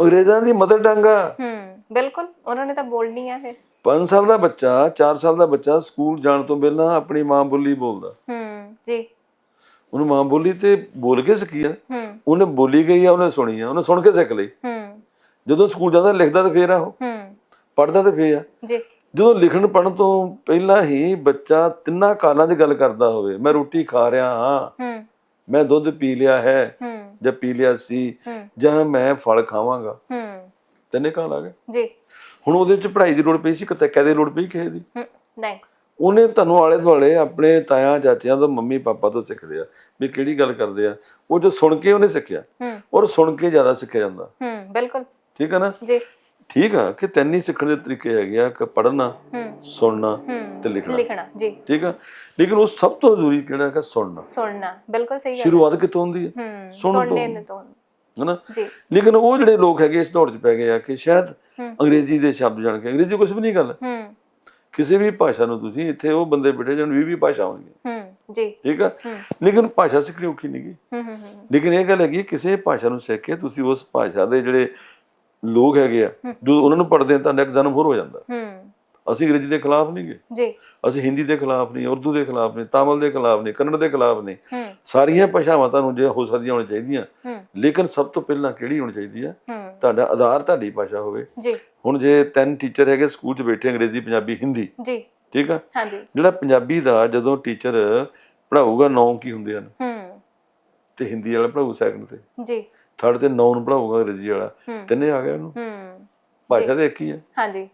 ਅੰਗਰੇਜ਼ਾਂ ਦੀ ਮਦਰ ਟੰਗ ਆ। ਹੂੰ ਬਿਲਕੁਲ ਉਹਨਾਂ ਨੇ ਤਾਂ ਬੋਲਣੀ ਆ ਫਿਰ। 5 ਸਾਲ ਦਾ ਬੱਚਾ 4 ਸਾਲ ਦਾ ਬੱਚਾ ਸਕੂਲ ਜਾਣ ਤੋਂ ਪਹਿਲਾਂ ਆਪਣੀ ਮਾਂ ਬੋਲੀ ਬੋਲਦਾ। ਹੂੰ ਜੀ। ਉਹਨੂੰ ਮਾਂ ਬੋਲੀ ਤੇ ਬੋਲ ਕੇ ਸਿੱਖੀ ਆ। ਹੂੰ। ਉਹਨੇ ਬੋਲੀ ਗਈ ਆ ਉਹਨੇ ਸੁਣੀ ਆ ਉਹਨੇ ਸੁਣ ਕੇ ਸਿੱਖ ਲਈ। ਹੂੰ। ਜਦੋਂ ਸਕੂਲ ਜਾਂਦਾ ਲਿਖਦਾ ਤਾਂ ਫੇਰ ਆ ਉਹ। ਹੂੰ। ਪੜਦਾ ਤਾਂ ਫੇਰ ਆ। ਜੀ। ਜਦੋਂ ਲਿਖਣ ਪੜਨ ਤੋਂ ਪਹਿਲਾਂ ਹੀ ਬੱਚਾ ਤਿੰਨਾਂ ਕਾਲਾਂ 'ਚ ਗੱਲ ਕਰਦਾ ਹੋਵੇ ਮੈਂ ਰੋਟੀ ਖਾ ਰਿਹਾ ਹਾਂ ਹੂੰ। ਮੈਂ ਦੁੱਧ ਪੀ ਲਿਆ ਹੈ ਜਾਂ ਪੀ ਲਿਆ ਸੀ ਜਾਂ ਮੈਂ ਫਲ ਖਾਵਾਂਗਾ। ਹੂੰ। ਤਿੰਨੇ ਕਾਲ ਆ ਗਏ। ਜੀ। ਹੁਣ ਉਹਦੇ 'ਚ ਪੜ੍ਹਾਈ ਦੀ ਲੋੜ ਪਈ ਸੀ ਕਿਤੇ ਕਹਦੇ ਲੋੜ ਪਈ ਕਿਸੇ ਦੀ? ਨਹੀਂ। ਉਹਨੇ ਤੁਹਾਨੂੰ ਆਲੇ ਦੁਆਲੇ ਆਪਣੇ ਤਾਇਆ ਚਾਚਿਆਂ ਤੋਂ ਮੰਮੀ ਪਾਪਾ ਤੋਂ ਸਿੱਖਦੇ ਆ ਵੀ ਕਿਹੜੀ ਗੱਲ ਕਰਦੇ ਆ। ਉਹ ਜੋ ਸੁਣ ਕੇ ਉਹਨੇ ਸਿੱਖਿਆ ਔਰ ਸੁਣ ਕੇ ਜ਼ਿਆਦਾ ਸਿੱਖਿਆ ਜਾਂਦਾ। ਹੂੰ ਬਿਲਕੁਲ। ਠੀਕ ਹੈ ਨਾ? ਜੀ। ਠੀਕ ਆ ਕਿ ਤਿੰਨ ਹੀ ਸਿੱਖਣ ਦੇ ਤਰੀਕੇ ਹੈਗੇ ਆ ਕਿ ਪੜ੍ਹਨਾ ਹੂੰ। ਸੁਣਨਾ ਹੂੰ। ਤੇ ਲਿਖਣਾ। ਲਿਖਣਾ ਜੀ। ਠੀਕ ਆ? ਲੇਕਿਨ ਉਹ ਸਭ ਤੋਂ ਜ਼ਰੂਰੀ ਕਿਹੜਾ ਹੈਗਾ? ਸੁਣਨਾ। ਸੁਣਨਾ ਬਿਲਕੁਲ ਸਹੀ ਹੈ। ਸ਼ੁਰੂਆਤ ਕਿੱਥੋਂ ਹੁੰਦੀ ਹੈ? ਹੂੰ ਸੁਣਨ ਸੁਣਨੇ ਨੇ ਤੋਂ। ਹਨਾ? ਜੀ। ਲੇਕਿਨ ਉਹ ਜਿਹੜੇ ਲੋਕ ਹੈਗੇ ਇਸ ਦੌੜ 'ਚ ਪੈ ਗਏ ਆ ਕਿ ਸ਼ਾਇਦ ਹੂੰ। ਅੰਗਰੇਜ਼ੀ ਦੇ ਸ਼ਬਦ ਜਾਣ ਕੇ ਅੰਗਰੇਜ਼ੀ ਕੁਝ ਵੀ ਨਹੀਂ ਗੱਲ। ਹੂੰ। ਕਿਸੇ ਵੀ ਭਾਸ਼ਾ ਨੂੰ ਤੁਸੀਂ ਇੱਥੇ ਉਹ ਬੰਦੇ ਬਿਠੇ ਜਣ ਵੀ ਵੀ ਭਾਸ਼ਾ ਹੋਣਗੀਆਂ ਹੂੰ ਜੀ। ਠੀਕ ਆ? ਹੂੰ। ਲੇਕਿਨ ਭਾਸ਼ਾ ਸਿੱਖਣੀ ਔਖੀ ਨਹੀਂ ਗੀ। ਹੂੰ ਹੂੰ ਹੂੰ। ਲੇਕਿਨ ਇਹ ਗੱਲ ਹੈਗੀ ਹੈ, ਕਿਸੇ ਭਾਸ਼ਾ ਨੂੰ ਸਿੱਖ ਕੇ ਤੁਸੀਂ ਉਸ ਭਾਸ਼ਾ ਦੇ ਜਿਹੜੇ ਲੋਕ ਹੈਗੇ ਆ ਜੋ ਉਹਨਾਂ ਨੂੰ ਪੜ੍ਹਦੇ ਆ ਤਾਂ ਇੱਕ ਜਨਮ ਹੋਰ ਹੋ ਜਾਂਦਾ। ਹੂੰ। ਅਸੀਂ ਅੰਗਰੇਜ਼ੀ ਦੇ ਖਿਲਾਫ ਨਹੀਂ ਗਏ। ਜੀ। ਅਸੀਂ ਹਿੰਦੀ ਦੇ ਖਿਲਾਫ ਨਹੀਂ ਉਰਦੂ ਦੇ ਖਿਲਾਫ ਨਹੀਂ ਤਾਮਿਲ ਦੇ ਖਿਲਾਫ ਨਹੀਂ ਕੰਨੜ ਦੇ ਖਿਲਾਫ ਨਹੀਂ। ਹੂੰ। ਸਾਰੀਆਂ ਭਾਸ਼ਾਵਾਂ ਤੁਹਾਨੂੰ ਜੇ ਹੋ ਸਕਦੀਆਂ ਹੋਣੀਆਂ ਚਾਹੀਦੀਆਂ। ਹੂੰ। ਲੇਕਿਨ ਸਭ ਤੋਂ ਪਹਿਲਾਂ ਕਿਹੜੀ ਹੋਣੀ ਚਾਹੀਦੀ ਆ? ਹੂੰ। ਤੁਹਾਡਾ ਆਧਾਰ ਤੁਹਾਡੀ ਭਾਸ਼ਾ ਹੋਵੇ। ਜੀ। ਹੁਣ ਜੇ ਤਿੰਨ ਟੀਚਰ ਹੈਗੇ ਸਕੂਲ 'ਚ ਬੈਠੇ ਅੰਗਰੇਜ਼ੀ ਪੰਜਾਬੀ ਹਿੰਦੀ। ਜੀ। ਠੀਕ ਆ? ਹਾਂਜੀ। ਜਿਹੜਾ ਪੰਜਾਬੀ ਦਾ ਜਦੋਂ ਟੀਚਰ ਪੜਾਊਗਾ ਨੌ ਕੀ ਹੁੰਦੇ ਹਨ? ਹੂੰ। ਤੇ ਹਿੰਦੀ ਵਾਲਾ ਪੜਾਊ ਸੈਕੰਡ ਤੇ। ਜੀ। ਥਰਡ ਤੇ ਨੌ ਨੂੰ ਪੜਾਊਗਾ ਅੰਗਰੇਜ਼ੀ ਵਾਲਾ। ਤਿੰਨੇ ਆ ਗਏ ਉਹਨੂੰ। ਹੂੰ। ਭਾਸ਼ਾ ਤੇ ਇੱਕ ਹੀ ਹੈ ਹਾਂਜੀ।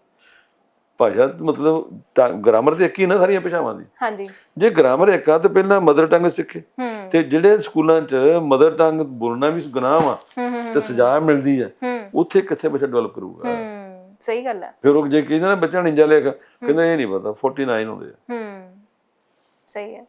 ਭਾਸ਼ਾ ਮਤਲਬ ਗ੍ਰਾਮਰ ਤੇ ਇੱਕ ਹੀ ਨਾ ਸਾਰੀਆਂ ਭਾਸ਼ਾਵਾਂ ਦੀ। ਹਾਂਜੀ। ਜੇ ਗ੍ਰਾਮਰ ਇੱਕ ਆ ਤਾਂ ਪਹਿਲਾਂ ਮਦਰ ਟੰਗ ਸਿੱਖੇ। ਤੇ ਜਿਹੜੇ ਸਕੂਲਾਂ 'ਚ ਮਦਰ ਟੰਗ ਬੋਲਣਾ ਵੀ ਗੁਨਾਹ ਹੂੰ ਤੇ ਸਜ਼ਾ ਮਿਲਦੀ ਹੈ। ਉੱਥੇ ਕਿੱਥੇ ਬੱਚਾ ਡਿਵੈਲਪ ਕਰੂਗਾ? ਹੂੰ। ਸਹੀ ਗੱਲ ਹੈ ਫਿਰ ਉਹ ਜੇ ਕਹਿੰਦਾ ਨਾ ਬੱਚਾ ਨਿੰਜਾ ਲਿਖ ਕਹਿੰਦਾ ਇਹ ਨਹੀਂ ਪਤਾ 49 ਹੁੰਦੇ ਆ। ਹੂੰ। ਸਹੀ ਹੈ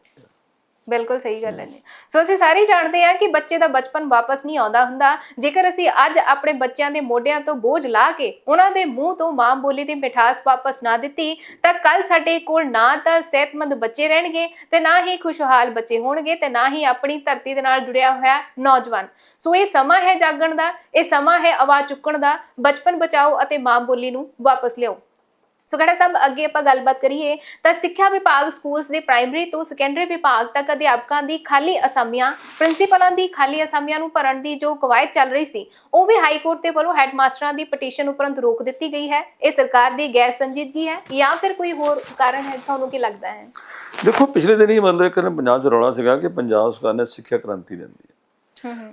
ਬਿਲਕੁਲ ਸਹੀ ਗੱਲ ਹੈ ਜੀ। ਸੋ ਅਸੀਂ ਸਾਰੇ ਜਾਣਦੇ ਹਾਂ ਕਿ ਬੱਚੇ ਦਾ ਬਚਪਨ ਵਾਪਸ ਨਹੀਂ ਆਉਂਦਾ ਹੁੰਦਾ। ਜੇਕਰ ਅਸੀਂ ਅੱਜ ਆਪਣੇ ਬੱਚਿਆਂ ਦੇ ਮੋਢਿਆਂ ਤੋਂ ਬੋਝ ਲਾ ਕੇ ਉਹਨਾਂ ਦੇ ਮੂੰਹ ਤੋਂ ਮਾਂ ਬੋਲੀ ਦੀ ਮਿਠਾਸ ਵਾਪਸ ਨਾ ਦਿੱਤੀ ਤਾਂ ਕੱਲ ਸਾਡੇ ਕੋਲ ਨਾ ਤਾਂ ਸਿਹਤਮੰਦ ਬੱਚੇ ਰਹਿਣਗੇ ਤੇ ਨਾ ਹੀ ਖੁਸ਼ਹਾਲ ਬੱਚੇ ਹੋਣਗੇ ਤੇ ਨਾ ਹੀ ਆਪਣੀ ਧਰਤੀ ਦੇ ਨਾਲ ਜੁੜਿਆ ਹੋਇਆ ਨੌਜਵਾਨ। ਸੋ ਇਹ ਸਮਾਂ ਹੈ ਜਾਗਣ ਦਾ ਇਹ ਸਮਾਂ ਹੈ ਆਵਾਜ਼ ਚੁੱਕਣ ਦਾ। ਬਚਪਨ ਬਚਾਓ ਅਤੇ ਮਾਂ ਬੋਲੀ ਨੂੰ ਵਾਪਸ ਲਿਆਓ। ਸੋ ਖੜਾ ਸਾਹਿਬ ਅੱਗੇ ਆਪਾਂ ਗੱਲਬਾਤ ਕਰੀਏ ਤਾਂ ਸਿੱਖਿਆ ਵਿਭਾਗ ਸਕੂਲਸ ਦੇ ਪ੍ਰਾਇਮਰੀ ਤੋਂ ਸੈਕੰਡਰੀ ਵਿਭਾਗ ਤੱਕ ਅਧਿਆਪਕਾਂ ਦੀ ਖਾਲੀ ਅਸਾਮੀਆਂ ਪ੍ਰਿੰਸੀਪਲਾਂ ਦੀ ਖਾਲੀ ਅਸਾਮੀਆਂ ਨੂੰ ਭਰਨ ਦੀ ਜੋ ਕਵਾਇਦ ਚੱਲ ਰਹੀ ਸੀ ਉਹ ਵੀ ਹਾਈ ਕੋਰਟ ਦੇ ਵੱਲੋਂ ਹੈਡਮਾਸਟਰਾਂ ਦੀ ਪਟੀਸ਼ਨ ਉਪਰੰਤ ਰੋਕ ਦਿੱਤੀ ਗਈ ਹੈ। ਇਹ ਸਰਕਾਰ ਦੀ ਗੈਰ ਸੰਜੀਦਗੀ ਹੈ ਜਾਂ ਫਿਰ ਕੋਈ ਹੋਰ ਕਾਰਨ ਹੈ? ਤੁਹਾਨੂੰ ਕੀ ਲੱਗਦਾ ਹੈ? ਦੇਖੋ ਪਿਛਲੇ ਦਿਨ ਹੀ ਮੰਨ ਲਓ ਇੱਕ ਨਾ ਪੰਜਾਬ 'ਚ ਰੌਲਾ ਸੀਗਾ ਕਿ ਪੰਜਾਬ ਸਰਕਾਰ ਨੇ ਸਿੱਖਿਆ ਕ੍ਰਾਂਤੀ ਲੈਂਦੀ ਹੈ।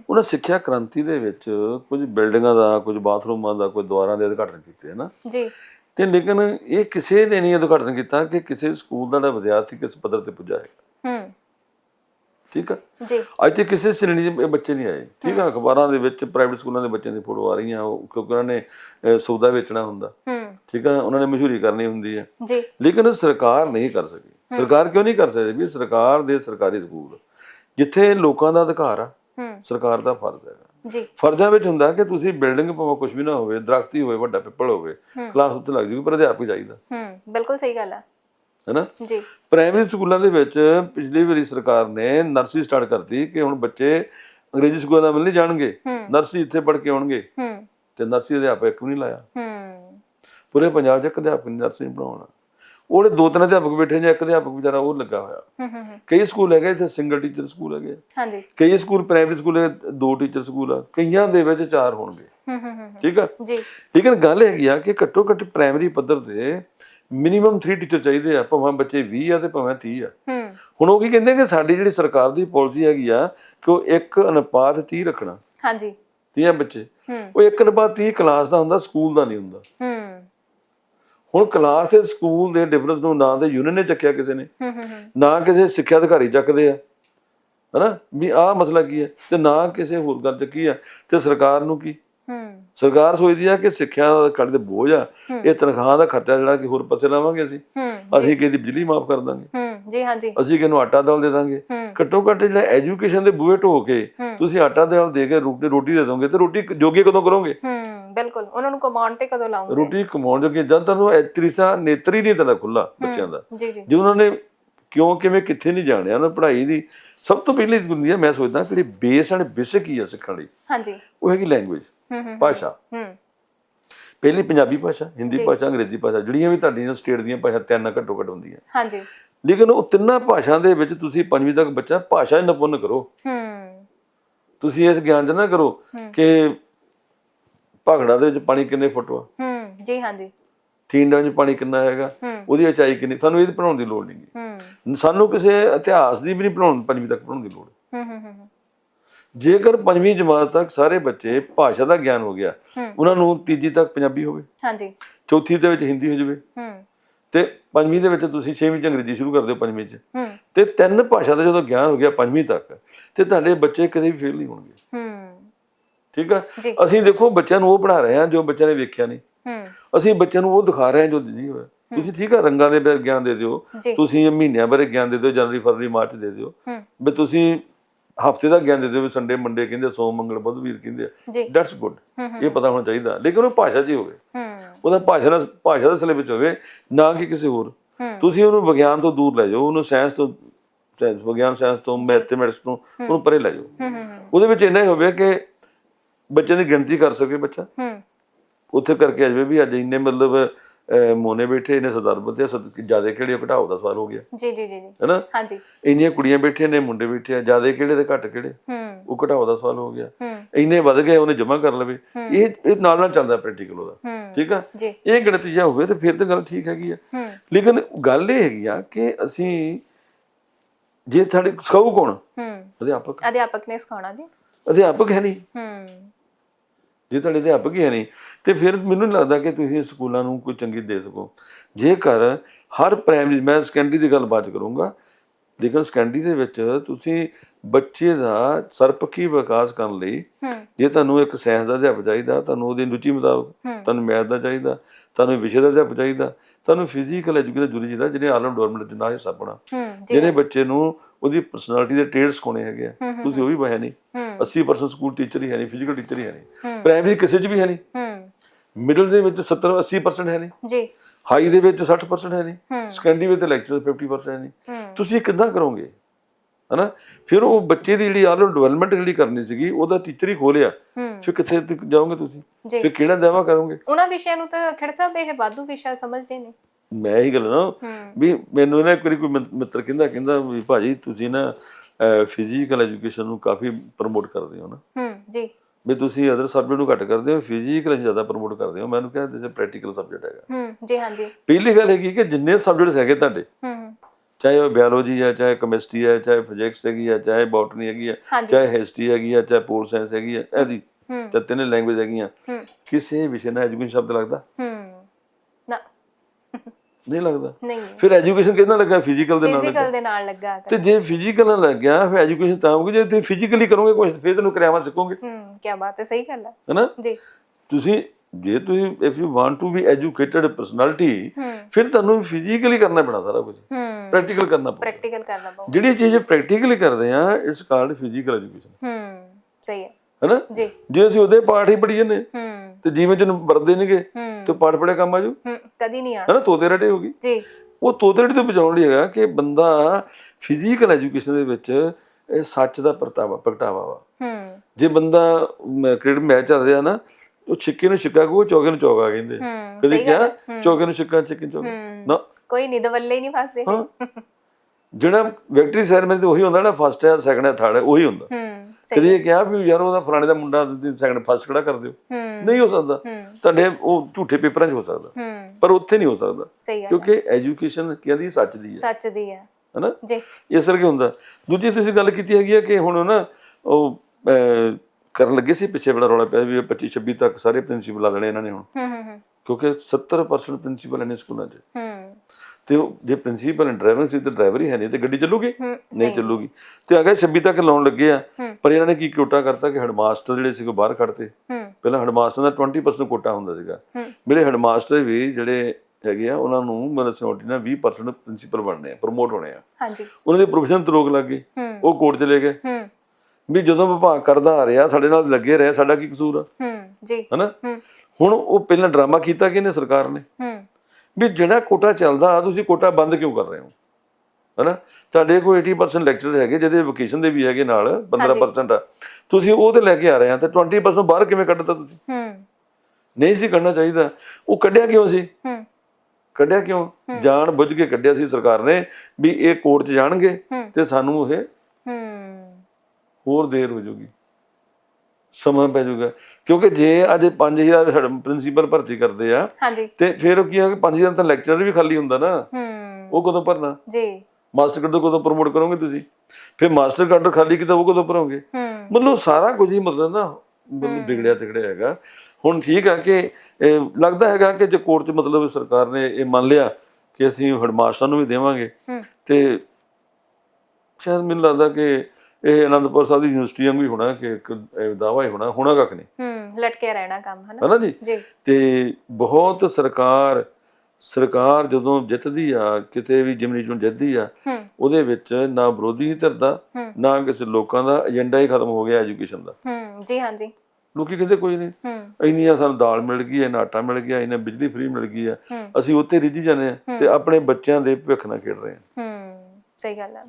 ਉਹਨਾਂ ਸਿੱਖਿਆ ਕ੍ਰਾਂਤੀ ਦੇ ਵਿੱਚ ਕੁਝ ਬਿਲਡਿੰਗਾਂ ਦਾ ਕੁਝ ਬਾਥਰੂਮਾਂ ਦਾ ਕੁਝ ਦੁਆਰਾਂ ਦੇ ਉਦਘਾਟਨ ਕੀਤੇ ਹੈ ਨਾ? ਜੀ। ਤੇ ਲੇਕਿਨ ਇਹ ਕਿਸੇ ਨੇ ਨਹੀਂ ਉਦਘਾਟਨ ਕੀਤਾ ਕਿ ਕਿਸੇ ਸਕੂਲ ਦਾ ਜਿਹੜਾ ਵਿਦਿਆਰਥੀ ਕਿਸ ਪੱਧਰ ਤੇ ਪੁੱਜਾ ਹੈ। ਹੂੰ। ਠੀਕ ਆ? ਜੀ। ਅੱਜ ਤੇ ਕਿਸੇ ਸ਼੍ਰੇਣੀ ਦੇ ਬੱਚੇ ਨਹੀਂ ਆਏ। ਠੀਕ ਆ? ਅਖਬਾਰਾਂ ਦੇ ਵਿੱਚ ਪ੍ਰਾਈਵੇਟ ਸਕੂਲਾਂ ਦੇ ਬੱਚਿਆਂ ਦੀ ਫੋਟੋ ਆ ਰਹੀਆਂ ਉਹ ਕਿਉਂਕਿ ਉਹਨਾਂ ਨੇ ਸੌਦਾ ਵੇਚਣਾ ਹੁੰਦਾ। ਹੂੰ। ਠੀਕ ਆ? ਉਹਨਾਂ ਨੇ ਮਸ਼ਹੂਰੀ ਕਰਨੀ ਹੁੰਦੀ ਹੈ ਜੀ। ਲੇਕਿਨ ਸਰਕਾਰ ਨਹੀਂ ਕਰ ਸਕੀ। ਸਰਕਾਰ ਕਿਉਂ ਨਹੀਂ ਕਰ ਸਕਦੀ? ਵੀ ਸਰਕਾਰ ਦੇ ਸਰਕਾਰੀ ਸਕੂਲ ਜਿੱਥੇ ਲੋਕਾਂ ਦਾ ਅਧਿਕਾਰ ਆ ਹੂੰ। ਸਰਕਾਰ ਦਾ ਫਰਜ਼ ਹੈਗਾ। ਜੀ। ਫਰਜ਼ਾਂ ਵਿੱਚ ਹੁੰਦਾ ਕਿ ਤੁਸੀਂ ਬਿਲਡਿੰਗ ਭਾਵੇਂ ਕੁਝ ਵੀ ਨਾ ਹੋਵੇ ਦਰਖਤ ਹੀ ਹੋਵੇ ਵੱਡਾ ਪਿੱਪਲ ਹੋਵੇ ਕਲਾਸ ਉੱਤੇ ਲੱਗ ਜੂਗੀ ਪਰ ਅਧਿਆਪਕ ਚਾਹੀਦਾ। ਹੂੰ ਬਿਲਕੁਲ ਸਹੀ ਗੱਲ ਹੈ ਹੈਨਾ? ਜੀ। ਪ੍ਰਾਇਮਰੀ ਸਕੂਲਾਂ ਦੇ ਵਿੱਚ ਪਿਛਲੀ ਵਾਰੀ ਸਰਕਾਰ ਨੇ ਨਰਸਰੀ ਸਟਾਰਟ ਕਰਤੀ ਕਿ ਹੁਣ ਬੱਚੇ ਅੰਗਰੇਜ਼ੀ ਸਕੂਲਾਂ ਵੱਲ ਨਹੀਂ ਜਾਣਗੇ। ਨਰਸਰੀ ਇੱਥੇ ਪੜ੍ਹ ਕੇ ਆਉਣਗੇ। ਹੂੰ। ਤੇ ਨਰਸਰੀ ਅਧਿਆਪਕ ਇੱਕ ਵੀ ਨਹੀਂ ਲਾਇਆ। ਹੂੰ। ਪੂਰੇ ਪੰਜਾਬ 'ਚ ਇੱਕ ਅਧਿਆਪਕ ਨਰਸਰੀ ਪੜਾਉਣਾ ਉਹਦੇ ਦੋ ਤਿੰਨ ਅਧਿਆਪਕ ਬੈਠੇ ਨੇ ਇੱਕ ਅਧਿਆਪਕ ਵਿਚਾਰਾ ਉਹ ਲੱਗਾ ਹੋਇਆ। ਕਈ ਸਕੂਲ ਹੈਗੇ ਇੱਥੇ ਸਿੰਗਲ ਟੀਚਰ ਸਕੂਲ ਹੈਗੇ। ਹਾਂਜੀ। ਕਈ ਸਕੂਲ ਪ੍ਰਾਇਮਰੀ ਸਕੂਲ ਹੈਗੇ, ਦੋ ਟੀਚਰ ਸਕੂਲ ਆ। ਕਈਆਂ ਦੇ ਵਿੱਚ ਚਾਰ ਹੋਣਗੇ। ਠੀਕ ਆ? ਜੀ। ਲੇਕਿਨ ਗੱਲ ਹੈਗੀ ਆ ਕਿ ਘੱਟੋ ਘੱਟ ਪ੍ਰਾਇਮਰੀ ਪੱਧਰ ਤੇ ਮਿਨੀਮਮ 3 ਟੀਚਰ ਚਾਹੀਦੇ ਆ ਭਾਵੇਂ ਬੱਚੇ 20 ਆ ਤੇ ਭਾਵੇਂ 30 ਆ। ਹੁਣ ਉਹ ਕੀ ਕਹਿੰਦੇ ਕਿ ਸਾਡੀ ਜਿਹੜੀ ਸਰਕਾਰ ਦੀ ਪਾਲਿਸੀ ਹੈਗੀ ਆ ਕਿ ਉਹ 1 ਅਨੁਪਾਤ 30 ਰੱਖਣਾ। ਹਾਂਜੀ। 30 ਬੱਚੇ। ਉਹ 1 ਅਨੁਪਾਤ 30 ਕਲਾਸ ਦਾ ਹੁੰਦਾ ਸਕੂਲ ਦਾ ਨਹੀਂ ਹੁੰਦਾ। ਹੂੰ। ਹੁਣ ਕਲਾਸ ਤੇ ਸਕੂਲ ਦੇ ਡਿਫਰੈਂਸ ਨੂੰ ਨਾ ਤੇ ਯੂਨੀਅਨ ਨੇ ਚੱਕਿਆ ਕਿਸੇ ਨੇ। ਨਾ ਕਿਸੇ ਸਿੱਖਿਆ ਅਧਿਕਾਰੀ ਚੱਕਦੇ ਆ। ਹਨਾ? ਵੀ ਆਹ ਮਸਲਾ ਕੀ ਹੈ? ਤੇ ਨਾ ਕਿਸੇ ਹੋਰ ਗੱਲ ਚੱਕੀ ਆ। ਤੇ ਸਰਕਾਰ ਨੂੰ ਕੀ? ਹੂੰ। ਸਰਕਾਰ ਸੋਚਦੀ ਆ ਕਿ ਸਿੱਖਿਆ ਦਾ ਖੜੇ ਦੇ ਬੋਝ ਆ। ਇਹ ਤਨਖਾਹ ਦਾ ਖਰਚਾ ਜਿਹੜਾ ਕਿ ਹੋਰ ਪਾਸੇ ਲਾਵਾਂਗੇ ਅਸੀਂ। ਅਸੀਂ ਕਿਸੇ ਦੀ ਬਿਜਲੀ ਮਾਫ ਕਰ ਦਾਂਗੇ। ਹੂੰ। ਜੀ ਹਾਂਜੀ ਅਸੀਂ ਕਿਸੇ ਨੂੰ ਆਟਾ ਦਾਲ ਦੇ ਦਾਂਗੇ। ਘੱਟੋ ਘੱਟ ਜਿਹੜਾ ਐਜੂਕੇਸ਼ਨ ਦੇ ਬੂਹੇ ਢੋ ਕੇ। ਤੁਸੀਂ ਆਟਾ ਦਾਲ ਦੇ ਕੇ ਰੋਟੀ ਰੋਟੀ ਦੇ ਦੋਗੇ ਤੇ ਰੋਟੀ ਜੋਗੇ ਕਦੋਂ ਕਰੋਗੇ? ਬਿਲਕੁਲ ਉਹਨਾਂ ਨੂੰ ਕਮਾਉਣ ਤੇ ਕਦੋਂ ਲਾਉਂਗੇ? ਰੋਟੀ ਕਮਾਉਣ ਜੋਗੇ ਜਦ ਤੁਹਾਨੂੰ ਤਰੀਸਾ ਨੇਤਰ ਹੀ ਨਹੀਂ ਤੇਰਾ ਖੁੱਲਾ ਬੱਚਿਆਂ ਦਾ। ਜੀ ਉਹਨਾਂ ਨੇ ਕਿਉਂ ਕਿਵੇਂ ਕਿੱਥੇ ਨਹੀਂ ਜਾਣਿਆ ਉਹਨਾਂ ਪੜ੍ਹਾਈ ਦੀ ਸਭ ਤੋਂ ਪਹਿਲੀ ਹੁੰਦੀ ਹੈ ਮੈਂ ਸੋਚਦਾ ਕਿ ਬੇਸ ਐਂਡ ਬੇਸਿਕ ਹੀ ਆ ਸਿੱਖਣ ਲਈ। ਹਾਂਜੀ। ਉਹ ਹੈਗੀ ਲੈਂਗੁਏਜ ਭਾਸ਼ਾ। ਹੂੰ। ਪਹਿਲੀ ਪੰਜਾਬੀ ਭਾਸ਼ਾ ਹਿੰਦੀ ਭਾਸ਼ਾ ਅੰਗਰੇਜ਼ੀ ਭਾਸ਼ਾ ਜਿਹੜੀਆਂ ਵੀ ਤੁਹਾਡੀਆਂ ਸਟੇਟ ਦੀਆਂ ਭਾਸ਼ਾ ਤਿੰਨ ਘੱਟੋ ਘੱਟ ਹੁੰਦੀਆਂ। ਹਾਂਜੀ। ਲੇਕਿਨ ਉਹ ਤਿੰਨਾਂ ਭਾਸ਼ਾ ਦੇ ਵਿੱਚ ਤੁਸੀਂ ਪੰਜਵੀਂ ਤੱਕ ਬੱਚਾ ਭਾਸ਼ਾ ਹੀ ਨਿਪੁੰਨ ਕਰੋ। ਹੂੰ। ਤੁਸੀਂ ਇਸ ਗਿਆਨ 'ਚ ਨਾ ਕਰੋ ਕਿ ਭਾਗੜਾ ਦੇ ਵਿੱਚ ਪਾਣੀ ਕਿੰਨੇ ਫੁੱਟ ਵਾ? ਹੂੰ ਜੀ ਹਾਂਜੀ। ਥੀਂਡਾ ਵਿੱਚ ਪਾਣੀ ਕਿੰਨਾ ਹੈਗਾ? ਉਹਦੀ ਉਚਾਈ ਕਿੰਨੀ? ਸਾਨੂੰ ਇਹ ਪੜਾਉਣ ਦੀ ਲੋੜ ਨਹੀਂ ਹੂੰ। ਸਾਨੂੰ ਕਿਸੇ ਇਤਿਹਾਸ ਦੀ ਵੀ ਨਹੀਂ ਪੜਾਉਣ ਪੰਜਵੀਂ ਤੱਕ ਪੜਾਉਣ ਦੀ ਲੋੜ। ਹੂੰ ਹੂੰ ਹੂੰ ਜੇਕਰ ਪੰਜਵੀਂ ਜਮਾਤ ਤੱਕ ਸਾਰੇ ਬੱਚੇ ਭਾਸ਼ਾ ਦਾ ਗਿਆਨ ਹੋ ਗਿਆ। ਉਹਨਾਂ ਨੂੰ ਤੀਜੀ ਤੱਕ ਪੰਜਾਬੀ ਹੋਵੇ? ਹਾਂਜੀ। ਚੌਥੀ ਦੇ ਵਿੱਚ ਹਿੰਦੀ ਹੋ ਜਾਵੇ? ਹੂੰ। ਤੇ ਪੰਜਵੀਂ ਦੇ ਵਿੱਚ ਤੁਸੀਂ ਛੇਵੀਂ ਚ ਅੰਗਰੇਜ਼ੀ ਸ਼ੁਰੂ ਕਰ ਦਿਓ ਪੰਜਵੀਂ ਚ। ਤੇ ਤਿੰਨ ਭਾਸ਼ਾ ਦਾ ਜਦੋਂ ਗਿਆਨ ਹੋ ਗਿਆ ਪੰਜਵੀਂ ਤੱਕ ਤੇ ਤੁਹਾਡੇ ਬੱਚੇ ਕਦੇ ਵੀ ਫੇਲ ਨਹੀਂ ਹੋਣਗੇ। ਹੂੰ। ਠੀਕ ਜੀ। ਅਸੀਂ ਦੇਖੋ ਬੱਚਿਆਂ ਨੂੰ ਉਹ ਪੜ੍ਹਾ ਰਹੇ ਹਾਂ ਜੋ ਬੱਚਿਆਂ ਨੇ ਵੇਖਿਆ ਨਹੀਂ। ਹੂੰ। ਅਸੀਂ ਬੱਚਿਆਂ ਨੂੰ ਉਹ ਦਿਖਾ ਰਹੇ ਹਾਂ ਜੋ ਨਹੀਂ ਹੋਇਆ। ਤੁਸੀਂ ਠੀਕ ਆ? ਰੰਗਾਂ ਦੇ ਬਾਰੇ ਗਿਆਨ ਦੇ ਦਿਓ। ਤੁਸੀਂ ਮਹੀਨਿਆਂ ਬਾਰੇ ਗਿਆਨ ਦੇ ਦਿਓ ਜਨਵਰੀ ਫਰਵਰੀ ਮਾਰਚ ਦੇ ਦਿਓ। ਹੂੰ। ਵੀ ਤੁਸੀਂ ਹਫ਼ਤੇ ਦਾ ਗਿਆਨ ਦੇ ਦਿਓ ਵੀ ਸੰਡੇ ਮੰਡੇ ਕਹਿੰਦੇ ਸੋਮ ਮੰਗਲ ਬੁੱਧ ਵੀਰ ਕਹਿੰਦੇ ਦੈਟਸ ਗੁੱਡ ਹੂੰ ਇਹ ਪਤਾ ਹੋਣਾ ਚਾਹੀਦਾ। ਲੇਕਿਨ ਉਹ ਭਾਸ਼ਾ 'ਚ ਹੀ ਹੋਵੇ। ਹੂੰ। ਉਹਦਾ ਭਾਸ਼ਾ ਦਾ ਭਾਸ਼ਾ ਦਾ ਸਿਲੇਬਸ ਹੋਵੇ ਨਾ ਕਿ ਕਿਸੇ ਹੋਰ। ਹੂੰ। ਤੁਸੀਂ ਉਹਨੂੰ ਵਿਗਿਆਨ ਤੋਂ ਦੂਰ ਲੈ ਜਾਓ ਉਹਨੂੰ ਸਾਇੰਸ ਤੋਂ ਸਾਇੰਸ ਵਿਗਿਆਨ ਸਾਇੰਸ ਤੋਂ ਮੈਥਮੈਟਿਕਸ ਤੋਂ ਉਹਨੂੰ ਪਰੇ ਲੈ ਜਾਓ। ਹੂੰ ਹੂੰ। ਉਹਦੇ ਵਿੱਚ ਇੰਨਾ ਹੀ ਹੋਵੇ ਕਿ ਬੱਚੇ ਦੀ ਗਿਣਤੀ ਕਰ ਸਕੇ ਬੱਚਾ। ਹੂੰ। ਉੱਥੇ ਕਰਕੇ ਜਾਵੇ ਵੀ ਅੱਜ ਇੰਨੇ ਮਤਲਬ ਮੋਨੇ ਬੈਠੇ ਨੇ ਸਰਦਾਰ ਬੰਦੇ ਜ਼ਿਆਦਾ ਕਿਹੜੇ ਘਟਾਓ ਦਾ ਸਵਾਲ ਹੋ ਗਿਆ। ਜੀ ਜੀ ਜੀ ਜੀ। ਹੈਨਾ? ਹਾਂਜੀ। ਇੰਨੀਆਂ ਕੁੜੀਆਂ ਬੈਠੀਆਂ ਨੇ ਮੁੰਡੇ ਬੈਠੇ ਆ ਜ਼ਿਆਦਾ ਕਿਹੜੇ ਤੇ ਘੱਟ ਕਿਹੜੇ? ਹੂੰ। ਉਹ ਘਟਾਓ ਦਾ ਸਵਾਲ ਹੋ ਗਿਆ। ਹੂੰ। ਇੰਨੇ ਵੱਧ ਗਏ ਉਹਨੇ ਜਮਾ ਕਰ ਲਵੇ। ਇਹ ਇਹ ਨਾਲ ਨਾਲ ਚੱਲਦਾ ਪ੍ਰੈਕਟੀਕਲ ਉਹਦਾ। ਠੀਕ ਆ? ਜੀ। ਇਹ ਗਣਤੀਜਾ ਹੋਵੇ ਤੇ ਫਿਰ ਤਾਂ ਗੱਲ ਠੀਕ ਹੈਗੀ ਆ। ਲੇਕਿਨ ਗੱਲ ਇਹ ਹੈਗੀ ਆ ਕਿ ਅਸੀਂ ਜੇ ਸਾਡੇ ਸਿਖਾਊ ਕੌਣ? ਹੂੰ। ਅਧਿਆਪਕ। ਅਧਿਆਪਕ ਨੇ ਸਿਖਾਉਣਾ ਜੀ। ਅਧਿਆਪਕ ਹੈ ਨਹੀਂ। ਹੂੰ। ਜੇ ਤੁਹਾਡੇ ਅਧਿਆਪਕ ਹੀ ਹੈ ਨਹੀਂ, ਤੇ ਫਿਰ ਮੈਨੂੰ ਲੱਗਦਾ ਕਿ ਤੁਸੀਂ ਸਕੂਲਾਂ ਨੂੰ ਕੋਈ ਚੰਗੀ ਦੇ ਸਕੋ। ਜੇਕਰ ਹਰ ਪ੍ਰਾਇਮਰੀ ਮੈਂ ਸੈਕੰਡਰੀ ਦੀ ਗੱਲ ਬਾਤ ਕਰੂੰਗਾ ਲੇਕਿਨ ਸੈਕੰਡਰੀ ਦੇ ਵਿੱਚ ਤੁਸੀਂ ਬੱਚੇ ਦਾ ਸਰਪੱਖੀ ਵਿਕਾਸ ਕਰਨ ਲਈ ਜੇ ਤੁਹਾਨੂੰ ਇੱਕ ਸਾਇੰਸ ਦਾ ਅਧਿਆਪਕ ਚਾਹੀਦਾ ਤੁਹਾਨੂੰ ਉਹਦੀ ਰੁਚੀ ਮੁਤਾਬਕ। ਤੁਹਾਨੂੰ ਮੈਥ ਦਾ ਚਾਹੀਦਾ ਤੁਹਾਨੂੰ ਵਿਸ਼ੇ ਦਾ ਅਧਿਆਪਕ ਚਾਹੀਦਾ ਤੁਹਾਨੂੰ ਫਿਜ਼ੀਕਲ ਐਜੂਕੇਸ਼ਨ ਜ਼ਰੂਰੀ ਚਾਹੀਦਾ ਜਿਹਨੇ ਆਲਮ ਦੇ ਨਾਲ ਹਿੱਸਾ ਪਾਉਣਾ। ਹੂੰ ਜੀ ਜਿਹੜੇ ਬੱਚੇ ਨੂੰ ਉਹਦੀ ਪਰਸਨੈਲਿਟੀ ਦੇ ਟ੍ਰੇਡਸ ਕੋਣੇ ਹੈਗੇ ਆ ਤੁਸੀਂ ਉਹ ਵੀ ਬਹਿ ਨਹੀਂ ਹੂੰ। 80% ਸਕੂਲ ਟੀਚਰ ਹੀ ਹੈ ਨਹੀਂ ਫਿਜ਼ੀਕਲ ਟੀਚਰ ਹੀ ਹੈ ਨਹੀਂ। ਪ੍ਰਾਇਮਰੀ ਕਿਸੇ 'ਚ ਵੀ ਹੈ ਨਹੀਂ। ਮਿਡਲ ਦੇ ਵਿੱਚ 70 80% ਹੈ ਨਹੀਂ। ਜੀ। ਹਾਈ ਦੇ ਵਿੱਚ 60% ਹੈ ਨਹੀਂ ਹੂੰ। ਸੈਕੰਡਰੀ ਵਿੱਚ ਲੈਕਚਰ 50% ਹੈ ਨਹੀਂ। ਹੂੰ। ਤੁਸੀਂ ਕਿੱਦਾਂ ਕਰੋਗੇ? ਹਨਾ? ਫਿਰ ਉਹ ਬੱਚੇ ਦੀ ਜਿਹੜੀ ਆਲਮ ਡਿਵੈਲਪਮੈਂਟ ਜਿਹੜੀ ਕਰਨੀ ਸੀਗੀ ਉਹਦਾ ਟੀਚਰ ਹੀ ਖੋਲਿਆ ਹੂੰ। ਫਿਰ ਕਿੱਥੇ ਜਾਓਗੇ ਤੁਸੀਂ? ਫਿਰ ਕਿਹੜਾ ਦਾਵਾ ਕਰੋਗੇ? ਉਹਨਾਂ ਵਿਸ਼ਿਆਂ ਨੂੰ ਤਾਂ ਖੜ ਸਾਹਿਬ ਇਹ ਵਾਧੂ ਵਿਸ਼ਾ ਸਮਝਦੇ ਨੇ। ਮੈਂ ਇਹੀ ਗੱਲ ਨਾ ਹੂੰ। ਵੀ ਮੈਨੂੰ ਨਾ ਇੱਕ ਵਾਰੀ ਕੋਈ ਮਿੱਤਰ ਕਹਿੰਦਾ ਕਹਿੰਦਾ ਵੀ ਭਾਜੀ ਤੁਸੀਂ ਨਾ ਫਿਜ਼ੀਕਲ ਐਜੂਕੇਸ਼ਨ ਨੂੰ ਕਾਫੀ ਪ੍ਰਮੋਟ ਕਰਦੇ ਹੋ ਨਾ। ਹੂੰ ਜੀ। ਵੀ ਤੁਸੀਂ ਅਦਰ ਸਬਜੈਕਟ ਨੂੰ ਘੱਟ ਕਰਦੇ ਹੋ ਫਿਜ਼ੀਕਲ ਜ਼ਿਆਦਾ ਪ੍ਰਮੋਟ ਕਰਦੇ ਹੋ। ਮੈਨੂੰ ਕਹਿੰਦਾ ਦਿਸ ਪ੍ਰੈਕਟੀਕਲ ਸਬਜੈਕਟ ਹੈਗਾ। ਹੂੰ ਜੀ ਹਾਂਜੀ। ਪਹਿਲੀ ਗੱਲ ਹੈਗੀ ਕਿ ਜਿੰਨੇ ਸਬਜੈਕਟਸ ਹੈਗੇ ਤੁਹਾਡੇ ਹੂੰ ਚਾਹੇ ਉਹ ਬਿਓਲੋਜੀ ਹੈ ਚਾਹੇ ਕੈਮਿਸਟਰੀ ਹੈ ਚਾਹੇ ਫਿਜ਼ਿਕਸ ਹੈਗੀ ਹੈ ਚਾਹੇ ਬੋਟਨੀ ਹੈਗੀ ਹੈ ਚਾਹੇ ਹਿਸਟਰੀ ਹੈਗੀ ਹੈ ਚਾਹੇ ਪੋਲ ਸਾਇੰਸ ਹੈਗੀ ਹੈ ਇਹਦੀ ਤੇ ਤਿੰਨੇ ਲੈਂਗੁਏਜ ਹੈਗੀਆਂ। ਹੂੰ। ਕਿਸੇ ਵਿਸ਼ੇ ਨਾਲ ਐਜੂਕੇਸ਼ਨ ਸ਼ਬਦ ਲੱਗਦਾ? ਹੂੰ। ਨਹੀਂ ਲੱਗਦਾ। ਨਹੀਂ। ਫਿਰ ਐਜੂਕੇਸ਼ਨ ਕਿਹਦੇ ਨਾਲ ਲੱਗਾ ਫਿਜ਼ੀਕਲ ਦੇ ਨਾਲ ਫਿਜ਼ੀਕਲ ਦੇ ਨਾਲ ਲੱਗਾ ਤੇ ਜੇ ਫਿਜ਼ੀਕਲ ਨਾਲ ਲੱਗਿਆ ਫਿਰ ਐਜੂਕੇਸ਼ਨ ਤਾਂ ਹੋਊਗੀ। ਜੇ ਤੁਸੀਂ ਫਿਜ਼ੀਕਲੀ ਕਰੋਗੇ ਕੁਝ ਫਿਰ ਤੁਹਾਨੂੰ ਕਿਰਿਆਵਾਂ ਸਿੱਖੋਗੇ। ਹੂੰ ਕੀ ਬਾਤ ਹੈ ਸਹੀ ਗੱਲ ਹੈ ਹੈਨਾ ਜੀ। ਤੁਸੀਂ ਜੇ ਤੁਸੀਂ if you want to be educated personality ਫਿਰ ਤੁਹਾਨੂੰ ਫਿਜ਼ੀਕਲੀ ਕਰਨਾ ਪੈਣਾ ਸਾਰਾ ਕੁਝ ਹੂੰ। ਪ੍ਰੈਕਟੀਕਲ ਕਰਨਾ ਪਊਗਾ। ਪ੍ਰੈਕਟੀਕਲ ਕਰਨਾ ਪਊ ਜਿਹੜੀ ਚੀਜ਼ ਪ੍ਰੈਕਟੀਕਲੀ ਕਰਦੇ ਆ ਇਟਸ ਕਾਲਡ ਫਿਜ਼ੀਕਲ ਐਜੂਕੇਸ਼ਨ ਹੂੰ ਸਹੀ ਹੈ ਹੈਨਾ ਜੀ। ਜੇ ਅਸੀਂ ਉਹਦੇ ਪਾਠ ਹੀ ਪੜ੍ਹੀ ਜੰਨੇ ਹੂੰ। ਤੇ ਜੀਵਨ ਚ ਵਰਦੇ ਨਹੀਂਗੇ ਤੇ ਪਾਠ ਪੜਿਆ ਕੰਮ ਆਜੂ ਕਦੀ ਨਹੀਂ ਆਣਾ ਤੋਤੇ ਰਟੇ ਹੋਗੀ ਜੀ। ਉਹ ਤੋਤੇ ਰਟੇ ਤੋਂ ਬਚਾਉਣ ਲਈ ਹੈਗਾ ਕਿ ਬੰਦਾ ਫਿਜ਼ੀਕਲ ਐਜੂਕੇਸ਼ਨ ਦੇ ਵਿੱਚ ਇਹ ਸੱਚ ਦਾ ਪ੍ਰਤਾਵਾ ਪ੍ਰਗਟਾਵਾ ਵਾ। ਹੂੰ। ਜੇ ਬੰਦਾ ਕ੍ਰਿਕਟ ਮੈਚ ਚੱਲ ਰਿਹਾ ਨਾ ਉਹ ਛਿੱਕੇ ਨੂੰ ਛਿੱਕਾ ਕੋ ਚੌਕੇ ਨੂੰ ਚੌਕਾ ਕਹਿੰਦੇ। ਹੂੰ ਕਦੇ ਕਿਹਾ? ਹੈ। ਹੂੰ, ਚੌਕੇ ਨੂੰ ਛਿੱਕਾ ਛਿੱਕੇ ਚੌਕਾ। ਹੂੰ। ਨਾ। ਕੋਈ ਨਹੀਂ ਦਵੱਲੇ ਹੀ ਨਹੀਂ ਫਸਦੇ। ਹਾਂ। ਜਿਹੜਾ ਵਿਕਟਰੀ ਸੈਰਮਨੀ ਤੇ ਉਹੀ ਹੁੰਦਾ ਨਾ ਫਸਟ ਹੈ ਸੈਕੰਡ ਹੈ ਥਰਡ ਹੈ ਉਹੀ ਹੁੰਦਾ। ਹੂੰ ਕਦੇ ਇਹ ਕਿਹਾ ਵੀ ਯਾਰ ਉਹਦਾ ਫਲਾਣੇ ਦਾ ਮੁੰਡਾ ਸੈਕੰਡ ਫਸਟ ਖੜਾ ਕਰ ਦਿਓ। ਹੂੰ। ਨਹੀਂ ਹੋ ਸਕਦਾ। ਹੂੰ। ਤੁਹਾਡੇ ਉਹ ਝੂਠੇ ਪੇਪਰਾਂ 'ਚ ਹੋ ਸਕਦਾ। ਹੂੰ। ਪਰ ਉੱਥੇ ਨਹੀਂ ਹੋ ਸਕਦਾ। ਹੈ। ਕਿਉਂਕਿ ਐਜੂਕੇਸ਼ਨ ਕਹਿੰਦੀ ਸੱਚ ਦੀ ਹੈ। ਸੱਚ ਦੀ ਹੈ। ਹੈਨਾ? ਜੀ। ਇਸ ਕਰਕੇ ਹੁੰਦਾ। ਦੂਜੀ ਤੁਸੀਂ ਗੱਲ ਕੀਤੀ ਹੈਗੀ ਆ ਕਿ ਹੁਣ ਨਾ ਉਹ ਕਰਨ ਲੱਗੇ ਸੀ ਪਿੱਛੇ ਬੜਾ ਰੌਲਾ ਪਿਆ ਵੀ 25 26 ਤੱਕ ਸਾਰੇ ਪ੍ਰਿੰਸੀਪਲ ਲਾ ਦੇਣੇ ਇਹਨਾਂ ਨੇ ਹੁਣ। ਹੂੰ ਹੂੰ ਹੂੰ। ਕਿਉਂਕਿ 70% ਪ੍ਰਿੰਸੀਪਲ ਨੇ ਸਕੂਲਾਂ 'ਚ। ਹੂੰ। ਤੇ ਉਹ ਜੇ ਪ੍ਰਿੰਸੀਪਲ ਡਰਾਈਵਰ ਸੀ ਤੇ ਡਰਾਈਵਰ ਹੀ ਹੈ ਨਹੀਂ ਤੇ ਗੱਡੀ ਚੱਲੂਗੀ? ਨਹੀਂ ਚੱਲੂਗੀ। ਤੇ ਅਗੇ 26 ਤੱਕ ਲਾਉਣ ਲੱਗੇ ਆ। ਪਰ ਇਹਨਾਂ ਨੇ ਕੀ ਕੋਟਾ ਕਰਤਾ ਕਿ ਹੈਡਮਾਸਟਰ ਜਿਹੜੇ ਸੀ ਉਹ ਬਾਹਰ ਕੱਢਤੇ ਪਹਿਲਾਂ ਹੈਡਮਾਸਟਰ ਦਾ 20% ਕੋਟਾ ਹੁੰਦਾ ਸੀਗਾ। ਜਿਹੜੇ ਹੈਡਮਾਸਟਰ ਵੀ ਜਿਹੜੇ ਹੈਗੇ ਆ ਉਹਨਾਂ ਨੂੰ ਮਤਲਬ ਸਿਨੋਟੀ ਨਾਲ 20% ਪ੍ਰਿੰਸੀਪਲ ਬਣਨੇ ਆ ਪ੍ਰਮੋਟ ਹੋਣੇ ਆ। ਹਾਂਜੀ। ਉਹਨਾਂ ਦੀ ਪ੍ਰੋਫੈਸ਼ਨ ਤੇ ਰੋਕ ਲੱਗ ਗਈ। ਉਹ ਕੋਰਟ ਚਲੇ ਗਏ। ਵੀ ਜਦੋਂ ਵਿਭਾਗ ਕਰਦਾ ਆ ਰਿਹਾ ਸਾਡੇ ਨਾਲ ਲੱਗੇ ਰਿਹਾ ਸਾਡਾ ਕੀ ਕਸੂਰ ਆ? ਹੂੰ ਜੀ। ਹਨਾ? ਹੁਣ ਉਹ ਪਹਿਲਾਂ ਡਰਾਮਾ ਕੀਤਾ ਕਿਹਨੇ? ਸਰਕਾਰ ਨੇ। ਹੂੰ। ਵੀ ਜਿਹੜਾ ਕੋਟਾ ਚੱਲਦਾ ਤੁਸੀਂ ਕੋਟਾ ਬੰਦ ਕਿਉਂ ਕਰ ਰਹੇ ਹੋ? ਹਨਾ? ਤੁਹਾਡੇ ਕੋਲ 80% ਲੈਕਚਰ ਹੈਗੇ ਜਿਹਦੇ ਵੋਕੇਸ਼ਨ ਦੇ ਵੀ ਹੈਗੇ ਨਾਲ 15% ਆ। ਤੁਸੀਂ ਉਹ ਤੇ ਲੈ ਕੇ ਆ ਰਹੇ ਆ ਤੇ 20% ਬਾਹਰ ਕਿਵੇਂ ਕੱਢਤਾ ਤੁਸੀਂ? ਹੂੰ। ਨਹੀਂ ਸੀ ਕਰਨਾ ਚਾਹੀਦਾ। ਉਹ ਕੱਢਿਆ ਕਿਉਂ ਸੀ? ਹੂੰ। ਕੱਢਿਆ ਕਿਉਂ? ਜਾਣ ਬੁੱਝ ਕੇ ਕੱਢਿਆ ਸੀ ਸਰਕਾਰ ਨੇ ਵੀ ਇਹ ਕੋਰਟ 'ਚ ਜਾਣਗੇ। ਤੇ ਸਾਨੂੰ ਇਹ ਹੂੰ। ਹੋਰ ਦੇਰ ਹੋ ਜਾਊਗੀ ਸਮਾਂ ਪੈ ਜਾਊਗਾ ਕਿਉਂਕਿ ਜੇ ਅੱਜ 5000 ਪ੍ਰਿੰਸੀਪਲ ਭਰਤੀ ਕਰਦੇ ਆ ਹਾਂਜੀ। ਤੇ ਫਿਰ ਉਹ ਕੀ ਆ ਕਿ 5000 ਤਾਂ ਲੈਕਚਰਰ ਵੀ ਖਾਲੀ ਹੁੰਦਾ ਨਾ। ਹੂੰ। ਉਹ ਕਦੋਂ ਭਰਨਾ? ਜੀ। ਮਾਸਟਰ ਕਾਰਡ ਕਦੋਂ ਪ੍ਰਮੋਟ ਕਰੋਗੇ ਤੁਸੀਂ? ਫਿਰ ਮਾਸਟਰ ਕਾਰਡ ਖਾਲੀ ਕੀਤਾ ਉਹ ਕਦੋਂ ਭਰੋਗੇ? ਹੂੰ। ਮਤਲਬ ਸਾਰਾ ਕੁਝ ਹੀ ਮਤਲਬ ਨਾ ਮਤਲਬ ਵਿਗੜਿਆ ਤਿਗੜਿਆ ਹੈਗਾ। ਹੁਣ ਠੀਕ ਆ ਕਿ ਲੱਗਦਾ ਹੈਗਾ ਕਿ ਜੇ ਕੋਰਟ 'ਚ ਮਤਲਬ ਸਰਕਾਰ ਨੇ ਇਹ ਮੰਨ ਲਿਆ ਕਿ ਅਸੀਂ ਹੈਡਮਾਸਟਰ ਨੂੰ ਵੀ ਦੇਵਾਂਗੇ ਹੂੰ। ਤੇ ਸ਼ਾਇਦ ਮੈਨੂੰ ਲੱਗਦਾ ਕਿ ਇਹ ਅਨੰਦਪੁਰ ਸਾਹਿਬ ਦੀ ਯੂਨੀਵਰਸਿਟੀ ਵਾਂਗੂ ਹੀ ਹੋਣਾ ਕਿ ਇੱਕ ਦਾਵਾ ਹੀ ਹੋਣਾ ਹੋਣਾ ਕੱਖ ਨਹੀਂ। ਹੂੰ ਲਟਕੇ ਰਹਿਣਾ ਕੰਮ ਹੈ ਨਾ ਹੈਨਾ ਜੀ? ਜੀ। ਤੇ ਬਹੁਤ ਸਰਕਾਰ ਸਰਕਾਰ ਜਦੋਂ ਜਿੱਤਦੀ ਆ ਕਿਤੇ ਵੀ ਜਿਮਨੀ ਚੋਂ ਜਿੱਤਦੀ ਆ ਹੂੰ। ਉਹਦੇ ਵਿੱਚ ਨਾ ਵਿਰੋਧੀ ਹੀ ਧਿਰਦਾ ਹੂੰ। ਨਾ ਕਿਸੇ ਲੋਕਾਂ ਦਾ ਏਜੰਡਾ ਹੀ ਖਤਮ ਹੋ ਗਿਆ ਐਜੂਕੇਸ਼ਨ ਦਾ। ਹੂੰ ਜੀ ਹਾਂਜੀ ਲੋਕੀ ਕਹਿੰਦੇ ਕੋਈ ਨਹੀਂ ਹੂੰ। ਇੰਨੀਆਂ ਸਾਨੂੰ ਦਾਲ ਮਿਲ ਗਈ ਹੈ ਨਾ ਆਟਾ ਮਿਲ ਗਿਆ ਇਹਨਾਂ ਬਿਜਲੀ ਫ੍ਰੀ ਮਿਲ ਗਈ ਆ ਹੂੰ। ਅਸੀਂ ਉੱਤੇ ਰਿੱਝੀ ਜਾਂਦੇ ਆ ਤੇ ਆਪਣੇ ਬੱਚਿਆਂ ਦੇ ਭਵਿੱਖ ਨਾਲ ਖੇਡ ਰਹੇ ਆ। ਹੂੰ ਸਹੀ ਗੱਲ ਹੈ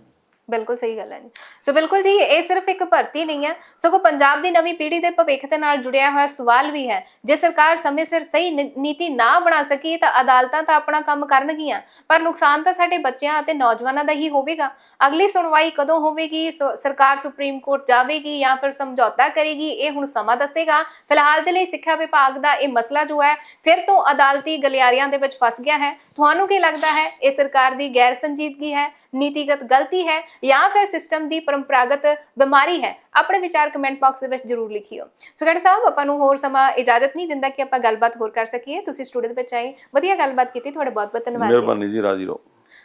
ਬਿਲਕੁਲ ਸਹੀ ਗੱਲ ਹੈ ਜੀ। ਸੋ ਬਿਲਕੁਲ ਜੀ, ਇਹ ਸਿਰਫ ਇੱਕ ਭਰਤੀ ਨਹੀਂ ਹੈ। ਸਗੋਂ ਪੰਜਾਬ ਦੀ ਨਵੀਂ ਪੀੜ੍ਹੀ ਦੇ ਭਵਿੱਖ ਦੇ ਨਾਲ ਜੁੜਿਆ ਹੋਇਆ ਸਵਾਲ ਵੀ ਹੈ। ਜੇ ਸਰਕਾਰ ਸਮੇਂ ਸਿਰ ਸਹੀ ਨੀ- ਨੀਤੀ ਨਾ ਬਣਾ ਸਕੀ, ਤਾਂ ਅਦਾਲਤਾਂ ਤਾਂ ਆਪਣਾ ਕੰਮ ਕਰਨਗੀਆਂ। ਪਰ ਨੁਕਸਾਨ ਤਾਂ ਸਾਡੇ ਬੱਚਿਆਂ ਅਤੇ ਨੌਜਵਾਨਾਂ ਦਾ ਹੀ ਹੋਵੇਗਾ। ਅਗਲੀ ਸੁਣਵਾਈ ਕਦੋਂ ਹੋਵੇਗੀ? ਸੋ- ਸਰਕਾਰ ਸੁਪਰੀਮ ਕੋਰਟ ਜਾਵੇਗੀ ਜਾਂ ਫਿਰ ਸਮਝੌਤਾ ਕਰੇਗੀ? ਇਹ ਹੁਣ ਸਮਾਂ ਦੱਸੇਗਾ। ਫਿਲਹਾਲ ਦੇ ਲਈ ਸਿੱਖਿਆ ਵਿਭਾਗ ਦਾ ਇਹ ਮਸਲਾ ਜੋ ਹੈ, ਫਿਰ ਤੋਂ ਅਦਾਲਤੀ ਗਲਿਆਰਿਆਂ ਦੇ ਵਿੱਚ ਫਸ ਗਿਆ ਹੈ। ਤੁਹਾਨੂੰ ਕੀ ਲੱਗਦਾ ਹੈ? ਇਹ ਸਰਕਾਰ ਦੀ ਗੈਰ ਸੰਜੀਦਗੀ ਹੈ? ਨੀਤੀਗਤ ਗਲਤੀ ਹੈ? ਜਾਂ ਫਿਰ ਸਿਸਟਮ ਦੀ ਪਰੰਪਰਾਗਤ ਬਿਮਾਰੀ ਹੈ ਆਪਣੇ ਵਿਚਾਰ ਕਮੈਂਟ ਬਾਕਸ ਦੇ ਵਿੱਚ ਜਰੂਰ ਲਿਖਿਓ। ਸੋ ਗੜ ਸਾਹਿਬ ਆਪਾਂ ਨੂੰ ਹੋਰ ਸਮਾਂ ਇਜਾਜ਼ਤ ਨਹੀਂ ਦਿੰਦਾ ਕਿ ਆਪਾਂ ਗੱਲਬਾਤ ਹੋਰ ਕਰ ਸਕੀਏ। ਤੁਸੀਂ ਸਟੂਡੀਓ ਦੇ ਵਿੱਚ ਆਏ ਵਧੀਆ ਗੱਲਬਾਤ ਕੀਤੀ ਤੁਹਾਡਾ ਬਹੁਤ ਬਹੁਤ ਧੰਨਵਾਦ ਮਿਹਰਬਾਨੀ ਜੀ ਰਾਜੀ ਰਹੋ।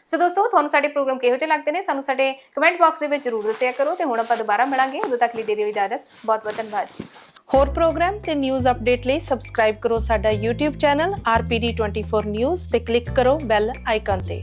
ਸੋ ਦੋਸਤੋ ਤੁਹਾਨੂੰ ਸਾਡੇ ਪ੍ਰੋਗਰਾਮ ਕਿਹੋ ਜਿਹੇ ਲੱਗਦੇ ਨੇ ਸਾਨੂੰ ਸਾਡੇ ਕਮੈਂਟ ਬਾਕਸ ਦੇ ਵਿੱਚ ਜਰੂਰ ਦੱਸਿਆ ਕਰੋ ਤੇ ਹੁਣ ਆਪਾਂ ਦੁਬਾਰਾ ਮਿਲਾਂਗੇ। ਉਦੋਂ ਤੱਕ ਲਈ ਦੇ ਦਿਓ ਇਜਾਜ਼ਤ। ਬਹੁਤ ਬਹੁਤ ਧੰਨਵਾਦ ਜੀ। ਹੋਰ ਪ੍ਰੋਗਰਾਮ ਤੇ ਨਿਊਜ਼ ਅਪਡੇਟ ਲਈ ਸਬਸਕ੍ਰਾਈਬ ਕਰੋ ਸਾਡਾ YouTube ਚੈਨਲ RPD24 News ਤੇ ਕਲਿੱਕ ਕਰੋ ਬੈਲ ਆਈਕਨ ਤੇ।